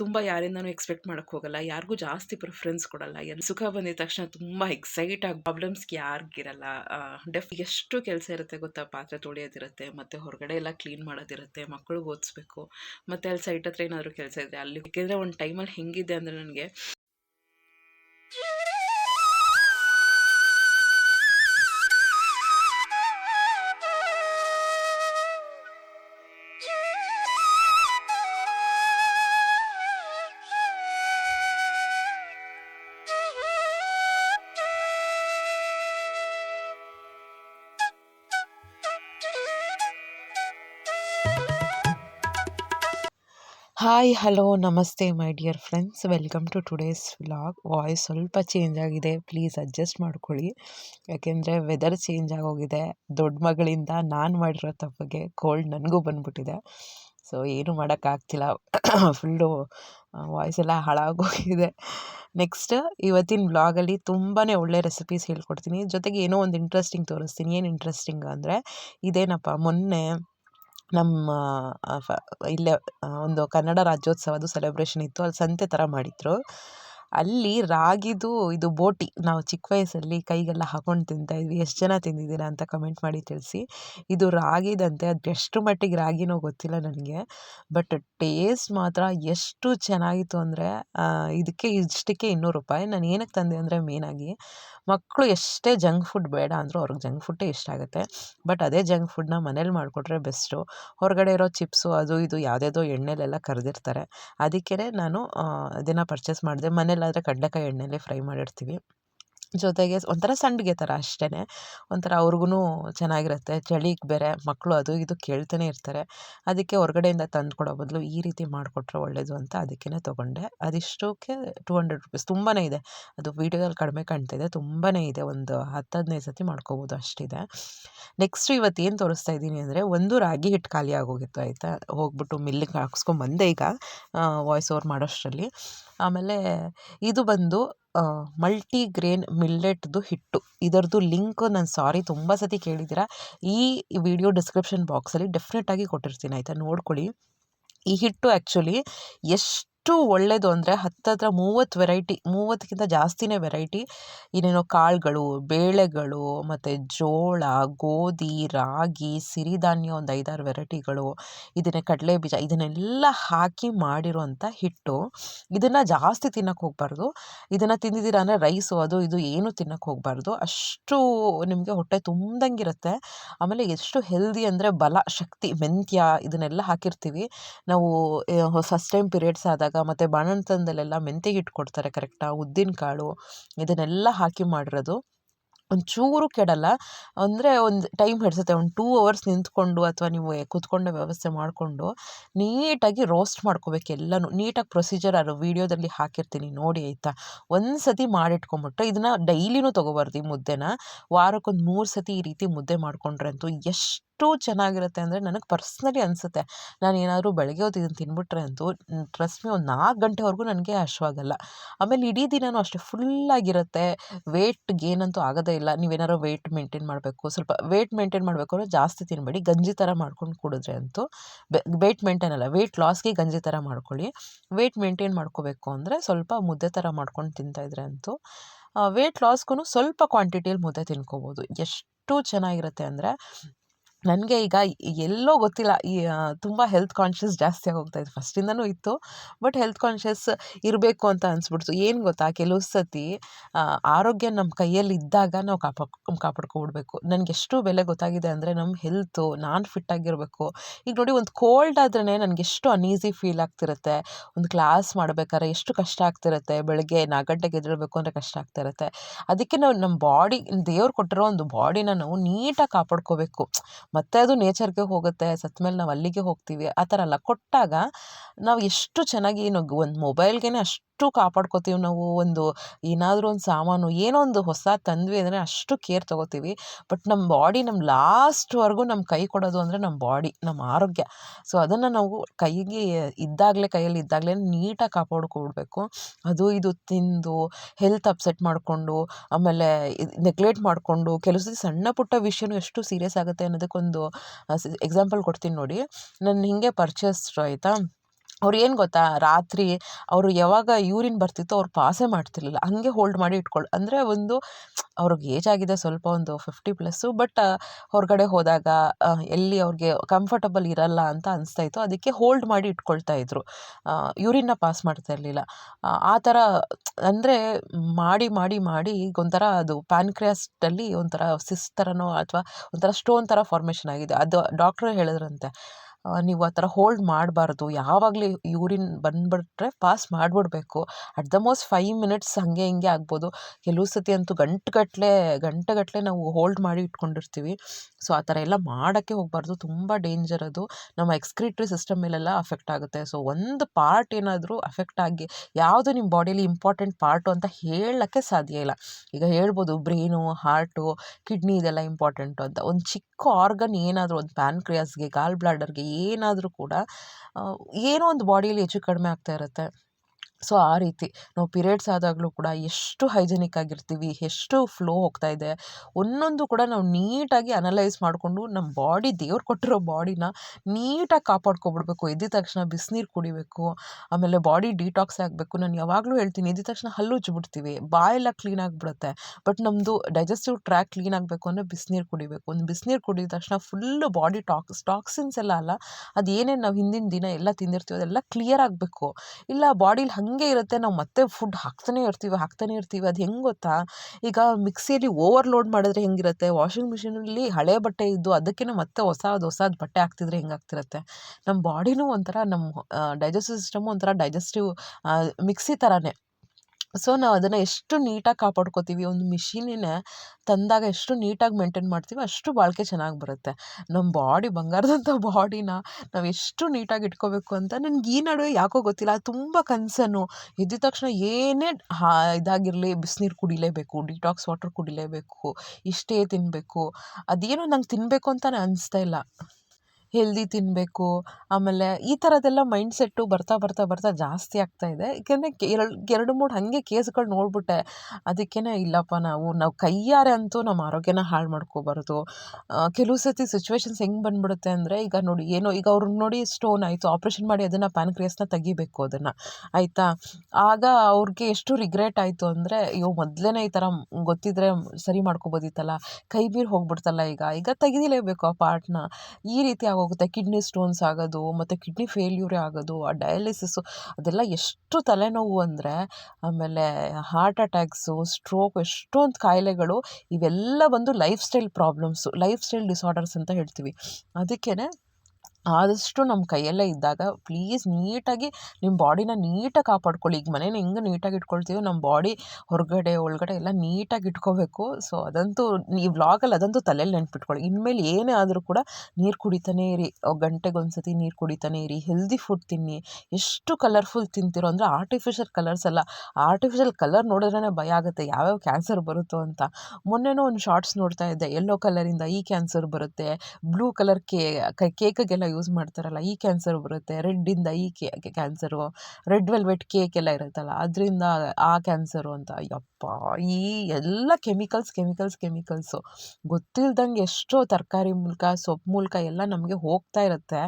ತುಂಬ ಯಾರಿಂದನೂ ಎಕ್ಸ್ಪೆಕ್ಟ್ ಮಾಡೋಕ್ಕೆ ಹೋಗಲ್ಲ. ಯಾರಿಗೂ ಜಾಸ್ತಿ ಪ್ರಿಫರೆನ್ಸ್ ಕೊಡಲ್ಲ. ಎಲ್ಲಿ ಸುಖ ಬಂದಿದ ತಕ್ಷಣ ತುಂಬ ಎಕ್ಸೈಟ್ ಆಗಿ ಪ್ರಾಬ್ಲಮ್ಸ್ಗೆ ಯಾರಿಗಿರಲ್ಲ. ಡೆಫ್ ಎಷ್ಟು ಕೆಲಸ ಇರುತ್ತೆ ಗೊತ್ತಾ? ಪಾತ್ರೆ ತೊಳೆಯೋದಿರುತ್ತೆ, ಮತ್ತು ಹೊರಗಡೆ ಎಲ್ಲ ಕ್ಲೀನ್ ಮಾಡೋದಿರುತ್ತೆ ಮಕ್ಕಳಿಗೆ ಓದಿಸ್ಬೇಕು, ಮತ್ತು ಅಲ್ಲಿ ಸೈಟ್ ಹತ್ರ ಏನಾದರೂ ಕೆಲಸ ಇದ್ದರೆ ಅಲ್ಲಿ. ಯಾಕೆಂದರೆ ಒಂದು ಟೈಮಲ್ಲಿ ಹೆಂಗಿದೆ ಅಂದರೆ ನನಗೆ ಹಾಯ್ ಹಲೋ ನಮಸ್ತೆ my dear friends welcome to today's vlog voice ಸ್ವಲ್ಪ ಚೇಂಜ್ ಆಗಿದೆ. ಪ್ಲೀಸ್ ಅಡ್ಜಸ್ಟ್ ಮಾಡ್ಕೊಳ್ಳಿ. ಯಾಕೆಂದರೆ ವೆದರ್ ಚೇಂಜ್ ಆಗೋಗಿದೆ. ದೊಡ್ಡ ಮಗಳಿಂದ ನಾನು ಮಾಡಿರೋ ತಪ್ಪಿಗೆ ಕೋಲ್ಡ್ ನನಗೂ ಬಂದ್ಬಿಟ್ಟಿದೆ. ಸೊ ಏನು ಮಾಡೋಕ್ಕಾಗ್ತಿಲ್ಲ. ಫುಲ್ಲು ವಾಯ್ಸ್ ಎಲ್ಲ ಹಾಳಾಗೋಗಿದೆ. ನೆಕ್ಸ್ಟ್ ಇವತ್ತಿನ ವ್ಲಾಗಲ್ಲಿ ತುಂಬಾ ಒಳ್ಳೆ ರೆಸಿಪೀಸ್ ಹೇಳ್ಕೊಡ್ತೀನಿ. ಜೊತೆಗೆ ಏನೋ ಒಂದು ಇಂಟ್ರೆಸ್ಟಿಂಗ್ ತೋರಿಸ್ತೀನಿ. ಏನು ಇಂಟ್ರೆಸ್ಟಿಂಗ್ ಅಂದರೆ, ಇದೇನಪ್ಪ, ಮೊನ್ನೆ ನಮ್ಮ ಫ ಇಲ್ಲೇ ಒಂದು ಕನ್ನಡ ರಾಜ್ಯೋತ್ಸವದ್ದು ಸೆಲೆಬ್ರೇಷನ್ ಇತ್ತು. ಅಲ್ಲಿ ಸಂತೆ ಥರ ಮಾಡಿದ್ರು. ಅಲ್ಲಿ ರಾಗಿದು ಇದು ಬೋಟಿ ನಾವು ಚಿಕ್ಕ ವಯಸ್ಸಲ್ಲಿ ಕೈಗೆಲ್ಲ ಹಾಕೊಂಡು ತಿಂತಾಯಿದ್ವಿ ಎಷ್ಟು ಜನ ತಿಂದಿದ್ದೀರಾ ಅಂತ ಕಮೆಂಟ್ ಮಾಡಿ ತಿಳಿಸಿ. ಇದು ರಾಗಿದಂತೆ, ಅದು ಎಷ್ಟು ಮಟ್ಟಿಗೆ ರಾಗಿನೋ ಗೊತ್ತಿಲ್ಲ ನನಗೆ. ಬಟ್ ಟೇಸ್ಟ್ ಮಾತ್ರ ಎಷ್ಟು ಚೆನ್ನಾಗಿತ್ತು ಅಂದರೆ ಇದಕ್ಕೆ ಇಷ್ಟಕ್ಕೆ ಇನ್ನೂರು ರೂಪಾಯಿ. ನಾನು ಏನಕ್ಕೆ ತಂದೆ ಅಂದರೆ ಮೇನಾಗಿ ಮಕ್ಕಳು ಎಷ್ಟೇ ಜಂಕ್ ಫುಡ್ ಬೇಡ ಅಂದರೂ ಅವ್ರಿಗೆ ಜಂಕ್ ಫುಡ್ಡೇ ಇಷ್ಟ ಆಗುತ್ತೆ. ಬಟ್ ಅದೇ ಜಂಕ್ ಫುಡ್ನ ಮನೇಲಿ ಮಾಡಿಕೊಟ್ರೆ ಬೆಸ್ಟು ಹೊರಗಡೆ ಇರೋ ಚಿಪ್ಸು ಅದು ಇದು ಯಾವುದ್ಯಾವುದೋ ಎಣ್ಣೆಲೆಲ್ಲ ಕರೆದಿರ್ತಾರೆ. ಅದಕ್ಕೇ ನಾನು ಅದನ್ನು ಪರ್ಚೇಸ್ ಮಾಡಿದೆ. ಮನೇಲಾದರೆ ಕಡಲೆಕಾಯಿ ಎಣ್ಣೆಲೇ ಫ್ರೈ ಮಾಡಿರ್ತೀವಿ. ಜೊತೆಗೆ ಒಂಥರ ಸಂಡಿಗೆ ಥರ ಅಷ್ಟೇ ಒಂಥರ ಅವ್ರಿಗೂ ಚೆನ್ನಾಗಿರುತ್ತೆ. ಚಳಿಗೆ ಬೇರೆ ಮಕ್ಕಳು ಅದು ಇದು ಕೇಳ್ತಾನೆ ಇರ್ತಾರೆ. ಅದಕ್ಕೆ ಹೊರಗಡೆಯಿಂದ ತಂದು ಕೊಡೋ ಬದಲು ಈ ರೀತಿ ಮಾಡಿಕೊಟ್ರೆ ಒಳ್ಳೆಯದು ಅಂತ ಅದಕ್ಕೇ ತೊಗೊಂಡೆ. ಅದಿಷ್ಟಕ್ಕೆ ಟು ಹಂಡ್ರೆಡ್ ರುಪೀಸ್ ತುಂಬಾ ಇದೆ. ಅದು ವೀಡಿಯೋದಲ್ಲಿ ಕಡಿಮೆ ಕಾಣ್ತಿದೆ ತುಂಬಾ ಇದೆ. ಒಂದು ಹತ್ತು ಹದಿನೈದು ಸತಿ ಮಾಡ್ಕೋಬೋದು ಅಷ್ಟಿದೆ. ನೆಕ್ಸ್ಟ್ ಇವತ್ತು ಏನು ತೋರಿಸ್ತಾ ಇದ್ದೀನಿ ಅಂದರೆ ಒಂದು ರಾಗಿ ಹಿಟ್ಟು ಖಾಲಿ ಆಗೋಗಿತ್ತು ಆಯಿತಾ? ಹೋಗ್ಬಿಟ್ಟು ಮಿಲ್ಲಿಗೆ ಹಾಕ್ಸ್ಕೊಂಬಂದೆ ಈಗ ವಾಯ್ಸ್ ಓವರ್ ಮಾಡೋಷ್ಟರಲ್ಲಿ. ಆಮೇಲೆ ಇದು ಬಂದು ಮಲ್ಟಿ ಗ್ರೇನ್ ಮಿಲ್ಲೆಟ್ದು ಹಿಟ್ಟು. ಇದರದ್ದು ಲಿಂಕ್ ನಾನು ಸಾರಿ ತುಂಬ ಸತಿ ಕೇಳಿದ್ದೀರ ಈ ವಿಡಿಯೋ ಡಿಸ್ಕ್ರಿಪ್ಷನ್ ಬಾಕ್ಸಲ್ಲಿ ಡೆಫಿನೆಟಾಗಿ ಕೊಟ್ಟಿರ್ತೀನಿ, ಆಯಿತಾ? ನೋಡ್ಕೊಳ್ಳಿ. ಈ ಹಿಟ್ಟು ಆ್ಯಕ್ಚುಲಿ ಎಷ್ಟು ಎಷ್ಟು ಒಳ್ಳೆಯದು ಅಂದರೆ ಹತ್ತತ್ರ ಮೂವತ್ತು ವೆರೈಟಿ ಮೂವತ್ತಕ್ಕಿಂತ ಜಾಸ್ತಿನೇ ವೆರೈಟಿ ಏನೇನೋ ಕಾಳುಗಳು, ಬೇಳೆಗಳು, ಮತ್ತು ಜೋಳ, ಗೋಧಿ, ರಾಗಿ, ಸಿರಿಧಾನ್ಯ ಒಂದು ಐದಾರು ವೆರೈಟಿಗಳು ಇದನ್ನೇ ಕಡಲೆ ಬೀಜ, ಇದನ್ನೆಲ್ಲ ಹಾಕಿ ಮಾಡಿರುವಂಥ ಹಿಟ್ಟು. ಇದನ್ನು ಜಾಸ್ತಿ ತಿನ್ನೋಕೆ ಹೋಗಬಾರ್ದು. ಇದನ್ನು ತಿಂದಿದ್ದೀರ ಅಂದರೆ ರೈಸು ಅದು ಇದು ಏನು ತಿನ್ನಕ್ಕೆ ಹೋಗಬಾರ್ದು. ಅಷ್ಟು ನಿಮಗೆ ಹೊಟ್ಟೆ ತುಂಬ್ದಂಗಿರುತ್ತೆ. ಆಮೇಲೆ ಎಷ್ಟು ಹೆಲ್ದಿ ಅಂದರೆ ಬಲ, ಶಕ್ತಿ, ಮೆಂತ್ಯ ಇದನ್ನೆಲ್ಲ ಹಾಕಿರ್ತೀವಿ. ನಾವು ಫಸ್ಟ್ ಟೈಮ್ ಪೀರಿಯಡ್ಸ್ ಆದಾಗ ಮತ್ತು ಬಾಣಂತನದಲ್ಲೆಲ್ಲ ಮೆಂತೆ ಹಿಟ್ಟು ಕೊಡ್ತಾರೆ ಕರೆಕ್ಟಾಗಿ ಉದ್ದಿನ ಕಾಳು ಇದನ್ನೆಲ್ಲ ಹಾಕಿ ಮಾಡಿರೋದು. ಒಂಚೂರು ಕೆಡಲ್ಲ, ಅಂದರೆ ಒಂದು ಟೈಮ್ ಹಿಡಿಸುತ್ತೆ, ಒಂದು ಟೂ ಅವರ್ಸ್ ನಿಂತ್ಕೊಂಡು ಅಥವಾ ನೀವು ಕೂತ್ಕೊಂಡೆ ವ್ಯವಸ್ಥೆ ಮಾಡಿಕೊಂಡು ನೀಟಾಗಿ ರೋಸ್ಟ್ ಮಾಡ್ಕೋಬೇಕು ಎಲ್ಲನೂ. ನೀಟಾಗಿ ಪ್ರೊಸೀಜರ್ ಅದು ವೀಡಿಯೋದಲ್ಲಿ ಹಾಕಿರ್ತೀನಿ ನೋಡಿ ಆಯಿತಾ. ಒಂದು ಸತಿ ಮಾಡಿಟ್ಕೊಂಬಿಟ್ಟು ಇದನ್ನು ಡೈಲಿನೂ ತೊಗೋಬಾರ್ದು ಈ ಮುದ್ದೆನ. ವಾರಕ್ಕೊಂದು ಮೂರು ಸತಿ ಈ ರೀತಿ ಮುದ್ದೆ ಮಾಡಿಕೊಂಡ್ರೆ ಅಂತೂ ಎಷ್ಟು ಎಷ್ಟು ಚೆನ್ನಾಗಿರುತ್ತೆ ಅಂದರೆ ನನಗೆ ಪರ್ಸ್ನಲಿ ಅನಿಸುತ್ತೆ. ನಾನು ಏನಾದರೂ ಬೆಳಗ್ಗೆ ಹೊತ್ತು ಇದನ್ನು ತಿನ್ಬಿಟ್ರೆ ಅಂತೂ ಟ್ರಸ್ಟ್ ಮೀ ಒಂದು ನಾಲ್ಕು ಗಂಟೆವರೆಗೂ ನನಗೆ ಹಶ್ವಾಗಲ್ಲ ಆಮೇಲೆ ಇಡೀ ದಿನವೂ ಅಷ್ಟೇ ಫುಲ್ಲಾಗಿರುತ್ತೆ ವೇಟ್ ಗೇನ್ ಅಂತೂ ಆಗೋದೇ ಇಲ್ಲ. ನೀವೇನಾದ್ರು ವೆಯ್ಟ್ ಮೇಂಟೈನ್ ಮಾಡಬೇಕು, ಸ್ವಲ್ಪ ವೇಟ್ ಮೇಂಟೈನ್ ಮಾಡಬೇಕು ಅಂದರೆ ಜಾಸ್ತಿ ತಿನ್ನಬೇಡಿ ಗಂಜಿ ಥರ ಮಾಡ್ಕೊಂಡು ಕುಡಿದ್ರೆ ಅಂತೂ ವೇಟ್ ಮೇಂಟೈನ್ ಅಲ್ಲ ವೆಯ್ಟ್ ಲಾಸ್ಗೆ ಗಂಜಿ ಥರ ಮಾಡ್ಕೊಳ್ಳಿ. ವೆಯ್ಟ್ ಮೇಂಟೈನ್ ಮಾಡ್ಕೋಬೇಕು ಅಂದರೆ ಸ್ವಲ್ಪ ಮುದ್ದೆ ಥರ ಮಾಡ್ಕೊಂಡು ತಿಂತಾಯಿದ್ರೆ ಅಂತೂ ವೇಟ್ ಲಾಸ್ಗೂ ಸ್ವಲ್ಪ ಕ್ವಾಂಟಿಟಿಯಲ್ಲಿ ಮುದ್ದೆ ತಿನ್ಕೋಬೋದು. ಎಷ್ಟು ಚೆನ್ನಾಗಿರುತ್ತೆ ಅಂದರೆ ನನಗೆ ಈಗ ಎಲ್ಲೋ ಗೊತ್ತಿಲ್ಲ. ಈ ತುಂಬ ಹೆಲ್ತ್ ಕಾನ್ಷಿಯಸ್ ಜಾಸ್ತಿ ಆಗೋಗ್ತಾಯಿದೆ ಫಸ್ಟಿಂದನೂ ಇತ್ತು. ಬಟ್ ಹೆಲ್ತ್ ಕಾನ್ಷಿಯಸ್ ಇರಬೇಕು ಅಂತ ಅನಿಸ್ಬಿಡ್ತು. ಏನು ಗೊತ್ತಾ? ಕೆಲವು ಸತಿ ಆರೋಗ್ಯ ನಮ್ಮ ಕೈಯಲ್ಲಿ ಇದ್ದಾಗ ನಾವು ಕಾಪಾ, ಕಾಪಾಡ್ಕೊಬಿಡ್ಬೇಕು. ನನಗೆ ಎಷ್ಟು ಬೆಲೆ ಗೊತ್ತಾಗಿದೆ ಅಂದರೆ ನಮ್ಮ ಹೆಲ್ತು ನಾನು ಫಿಟ್ಟಾಗಿರಬೇಕು ಈಗ ನೋಡಿ ಒಂದು ಕೋಲ್ಡ್ ಆದ್ರೇ ನನಗೆ ಎಷ್ಟು ಅನ್ಈಸಿ ಫೀಲ್ ಆಗ್ತಿರುತ್ತೆ. ಒಂದು ಕ್ಲಾಸ್ ಮಾಡಬೇಕಾದ್ರೆ ಎಷ್ಟು ಕಷ್ಟ ಆಗ್ತಿರುತ್ತೆ. ಬೆಳಗ್ಗೆ ನಾಲ್ಕು ಗಂಟೆಗೆ ಅಂದರೆ ಕಷ್ಟ ಆಗ್ತಿರುತ್ತೆ. ಅದಕ್ಕೆ ನಾವು ನಮ್ಮ ಬಾಡಿ ದೇವ್ರು ಕೊಟ್ಟಿರೋ ಒಂದು ಬಾಡಿನ ನಾವು ನೀಟಾಗಿ ಕಾಪಾಡ್ಕೋಬೇಕು. ಮತ್ತು ಅದು ನೇಚರ್ಗೆ ಹೋಗುತ್ತೆ ಸತ್ತ ಮೇಲೆ ನಾವು ಅಲ್ಲಿಗೆ ಹೋಗ್ತೀವಿ, ಆ ಥರ ಅಲ್ಲ. ಕೊಟ್ಟಾಗ ನಾವು ಎಷ್ಟು ಚೆನ್ನಾಗಿ ಏನು ಒಂದು ಮೊಬೈಲ್ಗೇ ಅಷ್ಟು ಕಾಪಾಡ್ಕೋತೀವಿ ನಾವು ಒಂದು ಏನಾದರೂ ಒಂದು ಸಾಮಾನು, ಏನೋ ಒಂದು ಹೊಸ ತಂದ್ವಿ ಅಂದರೆ ಅಷ್ಟು ಕೇರ್ ತೊಗೋತೀವಿ. ಬಟ್ ನಮ್ಮ ಬಾಡಿ ನಮ್ಮ ಲಾಸ್ಟ್ವರೆಗೂ ನಮ್ಮ ಕೈ ಕೊಡೋದು ಅಂದರೆ ನಮ್ಮ ಬಾಡಿ, ನಮ್ಮ ಆರೋಗ್ಯ. ಸೊ, ಅದನ್ನು ನಾವು ಕೈಗೆ ಇದ್ದಾಗಲೇ, ಕೈಯಲ್ಲಿ ಇದ್ದಾಗಲೇ ನೀಟಾಗಿ ಕಾಪಾಡ್ಕೊಡ್ಬೇಕು ಅದು ಇದು ತಿಂದು ಹೆಲ್ತ್ ಅಪ್ಸೆಟ್ ಮಾಡಿಕೊಂಡು, ಆಮೇಲೆ ನೆಗ್ಲೆಕ್ಟ್ ಮಾಡಿಕೊಂಡು ಕೆಲವು ಸತಿ ಸಣ್ಣ ಪುಟ್ಟ ವಿಷಯನೂ ಎಷ್ಟು ಸೀರಿಯಸ್ ಆಗುತ್ತೆ ಅನ್ನೋದಕ್ಕೊಂದು ಎಕ್ಸಾಂಪಲ್ ಕೊಡ್ತೀನಿ ನೋಡಿ. ನಾನು ಹೀಗೆ ಪರ್ಚೇಸ್ ಆಯಿತಾ? ಅವ್ರು ಏನು ಗೊತ್ತಾ? ರಾತ್ರಿ ಅವರು ಯಾವಾಗ ಯೂರಿನ್ ಬರ್ತಿತ್ತೋ ಅವ್ರು ಪಾಸೇ ಮಾಡ್ತಿರ್ಲಿಲ್ಲ. ಹಾಗೆ ಹೋಲ್ಡ್ ಮಾಡಿ ಇಟ್ಕೊಳ್ಳಿ ಅಂದರೆ ಒಂದು ಅವ್ರಿಗೆ ಏಜ್ ಆಗಿದೆ ಸ್ವಲ್ಪ ಒಂದು ಫಿಫ್ಟಿ ಪ್ಲಸ್ಸು ಬಟ್ ಹೊರಗಡೆ ಹೋದಾಗ ಎಲ್ಲಿ ಅವ್ರಿಗೆ ಕಂಫರ್ಟಬಲ್ ಇರಲ್ಲ ಅಂತ ಅನಿಸ್ತಾ ಇತ್ತು ಅದಕ್ಕೆ ಹೋಲ್ಡ್ ಮಾಡಿ ಇಟ್ಕೊಳ್ತಾ ಇದ್ರು. ಯೂರಿನ್ನ ಪಾಸ್ ಮಾಡ್ತಾ ಇರಲಿಲ್ಲ. ಆ ಥರ ಅಂದರೆ ಮಾಡಿ ಮಾಡಿ ಮಾಡಿ ಈಗ ಒಂಥರ ಅದು ಪ್ಯಾನ್ಕ್ರಿಯಾಸ್ಟಲ್ಲಿ ಒಂಥರ ಸಿಸ್ ಥರನೋ ಅಥವಾ ಒಂಥರ ಸ್ಟೋನ್ ಥರ ಫಾರ್ಮೇಷನ್ ಆಗಿದೆ. ಅದು ಡಾಕ್ಟ್ರೇ ಹೇಳಿದ್ರಂತೆ. ನೀವು ಆ ಥರ ಹೋಲ್ಡ್ ಮಾಡಬಾರ್ದು. ಯಾವಾಗಲೂ ಯೂರಿನ್ ಬಂದುಬಿಟ್ರೆ pass ಮಾಡಿಬಿಡ್ಬೇಕು. At the most five minutes ಹಾಗೆ ಹಿಂಗೆ ಆಗ್ಬೋದು. ಕೆಲವು ಸತಿ ಅಂತೂ ಗಂಟೆಗಟ್ಲೆ ಗಂಟೆಗಟ್ಟಲೆ ನಾವು ಹೋಲ್ಡ್ ಮಾಡಿ ಇಟ್ಕೊಂಡಿರ್ತೀವಿ. ಸೊ ಆ ಥರ ಎಲ್ಲ ಮಾಡೋಕ್ಕೆ ಹೋಗಬಾರ್ದು. ತುಂಬ ಡೇಂಜರ್ ಅದು. ನಮ್ಮ ಎಕ್ಸ್ಕ್ರಿಟ್ರಿ ಸಿಸ್ಟಮ್ ಮೇಲೆಲ್ಲ ಅಫೆಕ್ಟ್ ಆಗುತ್ತೆ. ಸೊ ಒಂದು ಪಾರ್ಟ್ ಏನಾದರೂ ಅಫೆಕ್ಟ್ ಆಗಿ, ಯಾವುದು ನಿಮ್ಮ ಬಾಡಿಲಿ ಇಂಪಾರ್ಟೆಂಟ್ ಪಾರ್ಟು ಅಂತ ಹೇಳೋಕ್ಕೆ ಸಾಧ್ಯ ಇಲ್ಲ. ಈಗ ಹೇಳ್ಬೋದು ಬ್ರೈನು ಹಾರ್ಟು ಕಿಡ್ನಿ ಇದೆಲ್ಲ ಇಂಪಾರ್ಟೆಂಟು ಅಂತ. ಒಂದು ಚಿಕ್ಕ ಆರ್ಗನ್ ಏನಾದರೂ ಒಂದು ಪ್ಯಾನ್ಕ್ರಿಯಾಸ್ಗೆ ಗಾಲ್ ಬ್ಲಾಡರ್ಗೆ ಏನಾದರೂ ಕೂಡ ಏನೋ ಒಂದು ಬಾಡಿಯಲ್ಲಿ ಹೆಚ್ಚು ಕಡಿಮೆ ಆಗ್ತಾ ಇರುತ್ತೆ. ಸೊ, ಆ ರೀತಿ ನಾವು ಪಿರಿಯಡ್ಸ್ ಆದಾಗಲೂ ಕೂಡ ಎಷ್ಟು ಹೈಜೆನಿಕ್ ಆಗಿರ್ತೀವಿ, ಎಷ್ಟು ಫ್ಲೋ ಹೋಗ್ತಾ ಇದೆ, ಒಂದೊಂದು ಕೂಡ ನಾವು ನೀಟಾಗಿ ಅನಲೈಸ್ ಮಾಡಿಕೊಂಡು ನಮ್ಮ ಬಾಡಿ, ದೇವ್ರು ಕೊಟ್ಟಿರೋ ಬಾಡಿನ ನೀಟಾಗಿ ಕಾಪಾಡ್ಕೊಬಿಡ್ಬೇಕು. ಎದ್ದ ತಕ್ಷಣ ಬಿಸಿನೀರು ಕುಡಿಬೇಕು, ಆಮೇಲೆ ಬಾಡಿ ಡಿಟಾಕ್ಸ್ ಆಗಬೇಕು. ನಾನು ಯಾವಾಗಲೂ ಹೇಳ್ತೀನಿ ಎದ್ದ ತಕ್ಷಣ ಹಲ್ಲು ಉಜ್ಬಿಡ್ತೀವಿ ಬಾಯೆಲ್ಲ ಕ್ಲೀನ್ ಆಗಿಬಿಡುತ್ತೆ. ಬಟ್ ನಮ್ಮದು ಡೈಜೆಸ್ಟಿವ್ ಟ್ರ್ಯಾಕ್ ಕ್ಲೀನ್ ಆಗಬೇಕು ಅಂದರೆ ಬಿಸಿನೀರು ಕುಡಿಬೇಕು. ಒಂದು ಬಿಸಿನೀರು ಕುಡಿದ ತಕ್ಷಣ ಫುಲ್ಲು ಬಾಡಿ ಟಾಕ್ಸ್, ಟಾಕ್ಸಿನ್ಸ್ ಎಲ್ಲ ಅಲ್ಲ ಅದು ನಾವು ಹಿಂದಿನ ದಿನ ಎಲ್ಲ ತಿಂದಿರ್ತೀವಿ ಅದೆಲ್ಲ ಕ್ಲಿಯರ್ ಆಗಬೇಕು. ಇಲ್ಲ ಬಾಡಿಲಿ ಹಾಗೆ ಇರುತ್ತೆ. ನಾವು ಮತ್ತೆ ಫುಡ್ ಹಾಕ್ತಾನೆ ಇರ್ತೀವಿ ಹಾಕ್ತಾನೆ ಇರ್ತೀವಿ. ಅದು ಹೆಂಗೆ ಗೊತ್ತಾ? ಈಗ ಮಿಕ್ಸಿಯಲ್ಲಿ ಓವರ್ಲೋಡ್ ಮಾಡಿದ್ರೆ ಹೆಂಗಿರುತ್ತೆ? ವಾಷಿಂಗ್ ಮಿಷಿನಲ್ಲಿ ಹಳೆ ಬಟ್ಟೆ ಇದ್ದು ಅದಕ್ಕಿಂತ ಮತ್ತೆ ಹೊಸದು ಹೊಸದು ಬಟ್ಟೆ ಹಾಕ್ತಿದ್ರೆ ಹೆಂಗಾಗ್ತಿರುತ್ತೆ ನಮ್ಮ ಬಾಡಿನೂ ಒಂಥರ ನಮ್ಮ ಡೈಜೆಸ್ಟಿವ್ ಸಿಸ್ಟಮ್ ಒಂಥರ ಡೈಜೆಸ್ಟಿವ್ ಮಿಕ್ಸಿ ಥರನೇ ಸೊ ನಾವು ಅದನ್ನು ಎಷ್ಟು ನೀಟಾಗಿ ಕಾಪಾಡ್ಕೋತೀವಿ, ಒಂದು ಮಿಷಿನಿನೇ ತಂದಾಗ ಎಷ್ಟು ನೀಟಾಗಿ ಮೇಂಟೈನ್ ಮಾಡ್ತೀವಿ ಅಷ್ಟು ಬಾಳಿಕೆ ಚೆನ್ನಾಗಿ ಬರುತ್ತೆ. ನಮ್ಮ ಬಾಡಿ ಬಂಗಾರದಂಥ ಬಾಡಿನ ನಾವು ಎಷ್ಟು ನೀಟಾಗಿ ಇಟ್ಕೋಬೇಕು ಅಂತ ನನಗೆ ಈ ನಡುವೆ ಯಾಕೋ ಗೊತ್ತಿಲ್ಲ ತುಂಬ ಕನ್ಸನ್ನು. ಎದ್ದ ತಕ್ಷಣ ಏನೇ ಹಾ, ಇದಾಗಿರಲಿ, ಬಿಸಿನೀರು ಕುಡಿಲೇಬೇಕು, ಡಿಟಾಕ್ಸ್ ವಾಟರ್ ಕುಡಿಲೇಬೇಕು, ಇಷ್ಟೇ ತಿನ್ನಬೇಕು ಅದೇನೋ ನಂಗೆ ತಿನ್ನಬೇಕು ಅಂತಲೇ ಅನಿಸ್ತಾ ಇಲ್ಲ. ಹೆಲ್ದಿ ತಿನ್ನಬೇಕು ಆಮೇಲೆ ಈ ಥರದ್ದೆಲ್ಲ ಮೈಂಡ್ಸೆಟ್ಟು ಬರ್ತಾ ಬರ್ತಾ ಬರ್ತಾ ಜಾಸ್ತಿ ಆಗ್ತಾ ಇದೆ. ಏಕೆಂದರೆ ಎರಡು ಎರಡು ಮೂರು ಹಾಗೆ ಕೇಸ್ಗಳು ನೋಡಿಬಿಟ್ಟೆ ಅದಕ್ಕೇ ಇಲ್ಲಪ್ಪ ನಾವು ನಾವು ಕೈಯಾರೆ ಅಂತೂ ನಮ್ಮ ಆರೋಗ್ಯನ ಹಾಳು ಮಾಡ್ಕೋಬಾರ್ದು. ಕೆಲವು ಸತಿ ಸಿಚುವೇಶನ್ಸ್ ಹೆಂಗೆ ಬಂದ್ಬಿಡುತ್ತೆ ಅಂದರೆ, ಈಗ ನೋಡಿ, ಏನೋ, ಈಗ ಅವ್ರಿಗೆ ನೋಡಿ ಸ್ಟೋನ್ ಆಯಿತು ಆಪ್ರೇಷನ್ ಮಾಡಿ ಅದನ್ನು ಪ್ಯಾನ್ಕ್ರಿಯಸ್ನ ತೆಗಿಬೇಕು ಅದನ್ನು, ಆಯಿತಾ? ಆಗ ಅವ್ರಿಗೆ ಎಷ್ಟು ರಿಗ್ರೆಟ್ ಆಯಿತು ಅಂದರೆ, ಅಯ್ಯೋ ಮೊದಲೇ ಈ ಥರ ಗೊತ್ತಿದ್ದರೆ ಸರಿ ಮಾಡ್ಕೋಬೋದಿತ್ತಲ್ಲ, ಕೈ ಬೀರು ಹೋಗ್ಬಿಡ್ತಲ್ಲ ಈಗ ಈಗ ತೆಗಿಲೇಬೇಕು ಆ ಪಾರ್ಟ್ನ ಈ ರೀತಿ ಆಗೋಗುತ್ತೆ ಕಿಡ್ನಿ ಸ್ಟೋನ್ಸ್ ಆಗೋದು, ಮತ್ತು ಕಿಡ್ನಿ ಫೇಲ್ಯೂರೇ ಆಗೋದು, ಆ ಡಯಾಲಿಸಿಸ್ಸು ಅದೆಲ್ಲ ಎಷ್ಟು ತಲೆನೋವು ಅಂದರೆ, ಆಮೇಲೆ ಹಾರ್ಟ್ ಅಟ್ಯಾಕ್ಸು, ಸ್ಟ್ರೋಕ್, ಎಷ್ಟೊಂದು ಕಾಯಿಲೆಗಳು ಇವೆಲ್ಲ ಬಂದು lifestyle problems, lifestyle disorders ಅಂತ ಹೇಳ್ತೀವಿ. ಅದಕ್ಕೇ ಆದಷ್ಟು ನಮ್ಮ ಕೈಯಲ್ಲೇ ಇದ್ದಾಗ ಪ್ಲೀಸ್ ನೀಟಾಗಿ ನಿಮ್ಮ ಬಾಡಿನ ನೀಟಾಗಿ ಕಾಪಾಡ್ಕೊಳ್ಳಿ. ಈಗ ಮನೇನ ಹೆಂಗೆ ನೀಟಾಗಿ ಇಟ್ಕೊಳ್ತೀವೋ ನಮ್ಮ ಬಾಡಿ ಹೊರಗಡೆ, ಒಳಗಡೆ ಎಲ್ಲ ನೀಟಾಗಿ ಇಟ್ಕೋಬೇಕು. ಸೊ ಅದಂತೂ ನೀವು ವ್ಲಾಗಲ್ಲಿ ಅದಂತೂ ತಲೆಯಲ್ಲಿ ನೆನ್ಪಿಟ್ಕೊಳ್ಳಿ. ಇನ್ಮೇಲೆ ಏನೇ ಆದರೂ ಕೂಡ ನೀರು ಕುಡಿತಾನೇ ಇರಿ. ಗಂಟೆಗೆ ಒಂದು ಸತಿ ನೀರು ಕುಡಿತಾನೇ ಇರಿ. ಹೆಲ್ದಿ ಫುಡ್ ತಿನ್ನಿ. ಎಷ್ಟು ಕಲರ್ಫುಲ್ ತಿಂತಿರೋ ಅಂದರೆ ಆರ್ಟಿಫಿಷಿಯಲ್ ಕಲರ್ಸ್ ಅಲ್ಲ. ಆರ್ಟಿಫಿಷಿಯಲ್ ಕಲರ್ ನೋಡಿದ್ರೇ ಭಯ ಆಗುತ್ತೆ. ಯಾವ್ಯಾವ ಕ್ಯಾನ್ಸರ್ ಬರುತ್ತೋ ಅಂತ. ಮೊನ್ನೆನೂ ಒಂದು ಶಾರ್ಟ್ಸ್ ನೋಡ್ತಾ ಇದ್ದೆ. ಯೆಲ್ಲೋ ಕಲರಿಂದ ಈ ಕ್ಯಾನ್ಸರ್ ಬರುತ್ತೆ. ಬ್ಲೂ ಕಲರ್ ಕೇಕಿಗೆಲ್ಲ ಯೂಸ್ ಮಾಡ್ತಾರಲ್ಲ, ಈ ಕ್ಯಾನ್ಸರ್ ಬರುತ್ತೆ, ರೆಡ್ಡಿಂದ ಈ ಕ್ಯಾನ್ಸರು ರೆಡ್ ವೆಲ್ವೆಟ್ ಕೇಕ್ ಎಲ್ಲ ಇರುತ್ತಲ್ಲ, ಅದರಿಂದ ಆ ಕ್ಯಾನ್ಸರು ಅಂತ, ಯಪ್ಪ, ಈ ಎಲ್ಲ ಕೆಮಿಕಲ್ಸ್ ಕೆಮಿಕಲ್ಸ್ ಕೆಮಿಕಲ್ಸು ಗೊತ್ತಿಲ್ದಂಗೆ ಎಷ್ಟೋ ತರಕಾರಿ ಮೂಲಕ, ಸೊಪ್ಪು ಮೂಲಕ ಎಲ್ಲ ನಮಗೆ ಹೋಗ್ತಾ ಇರುತ್ತೆ.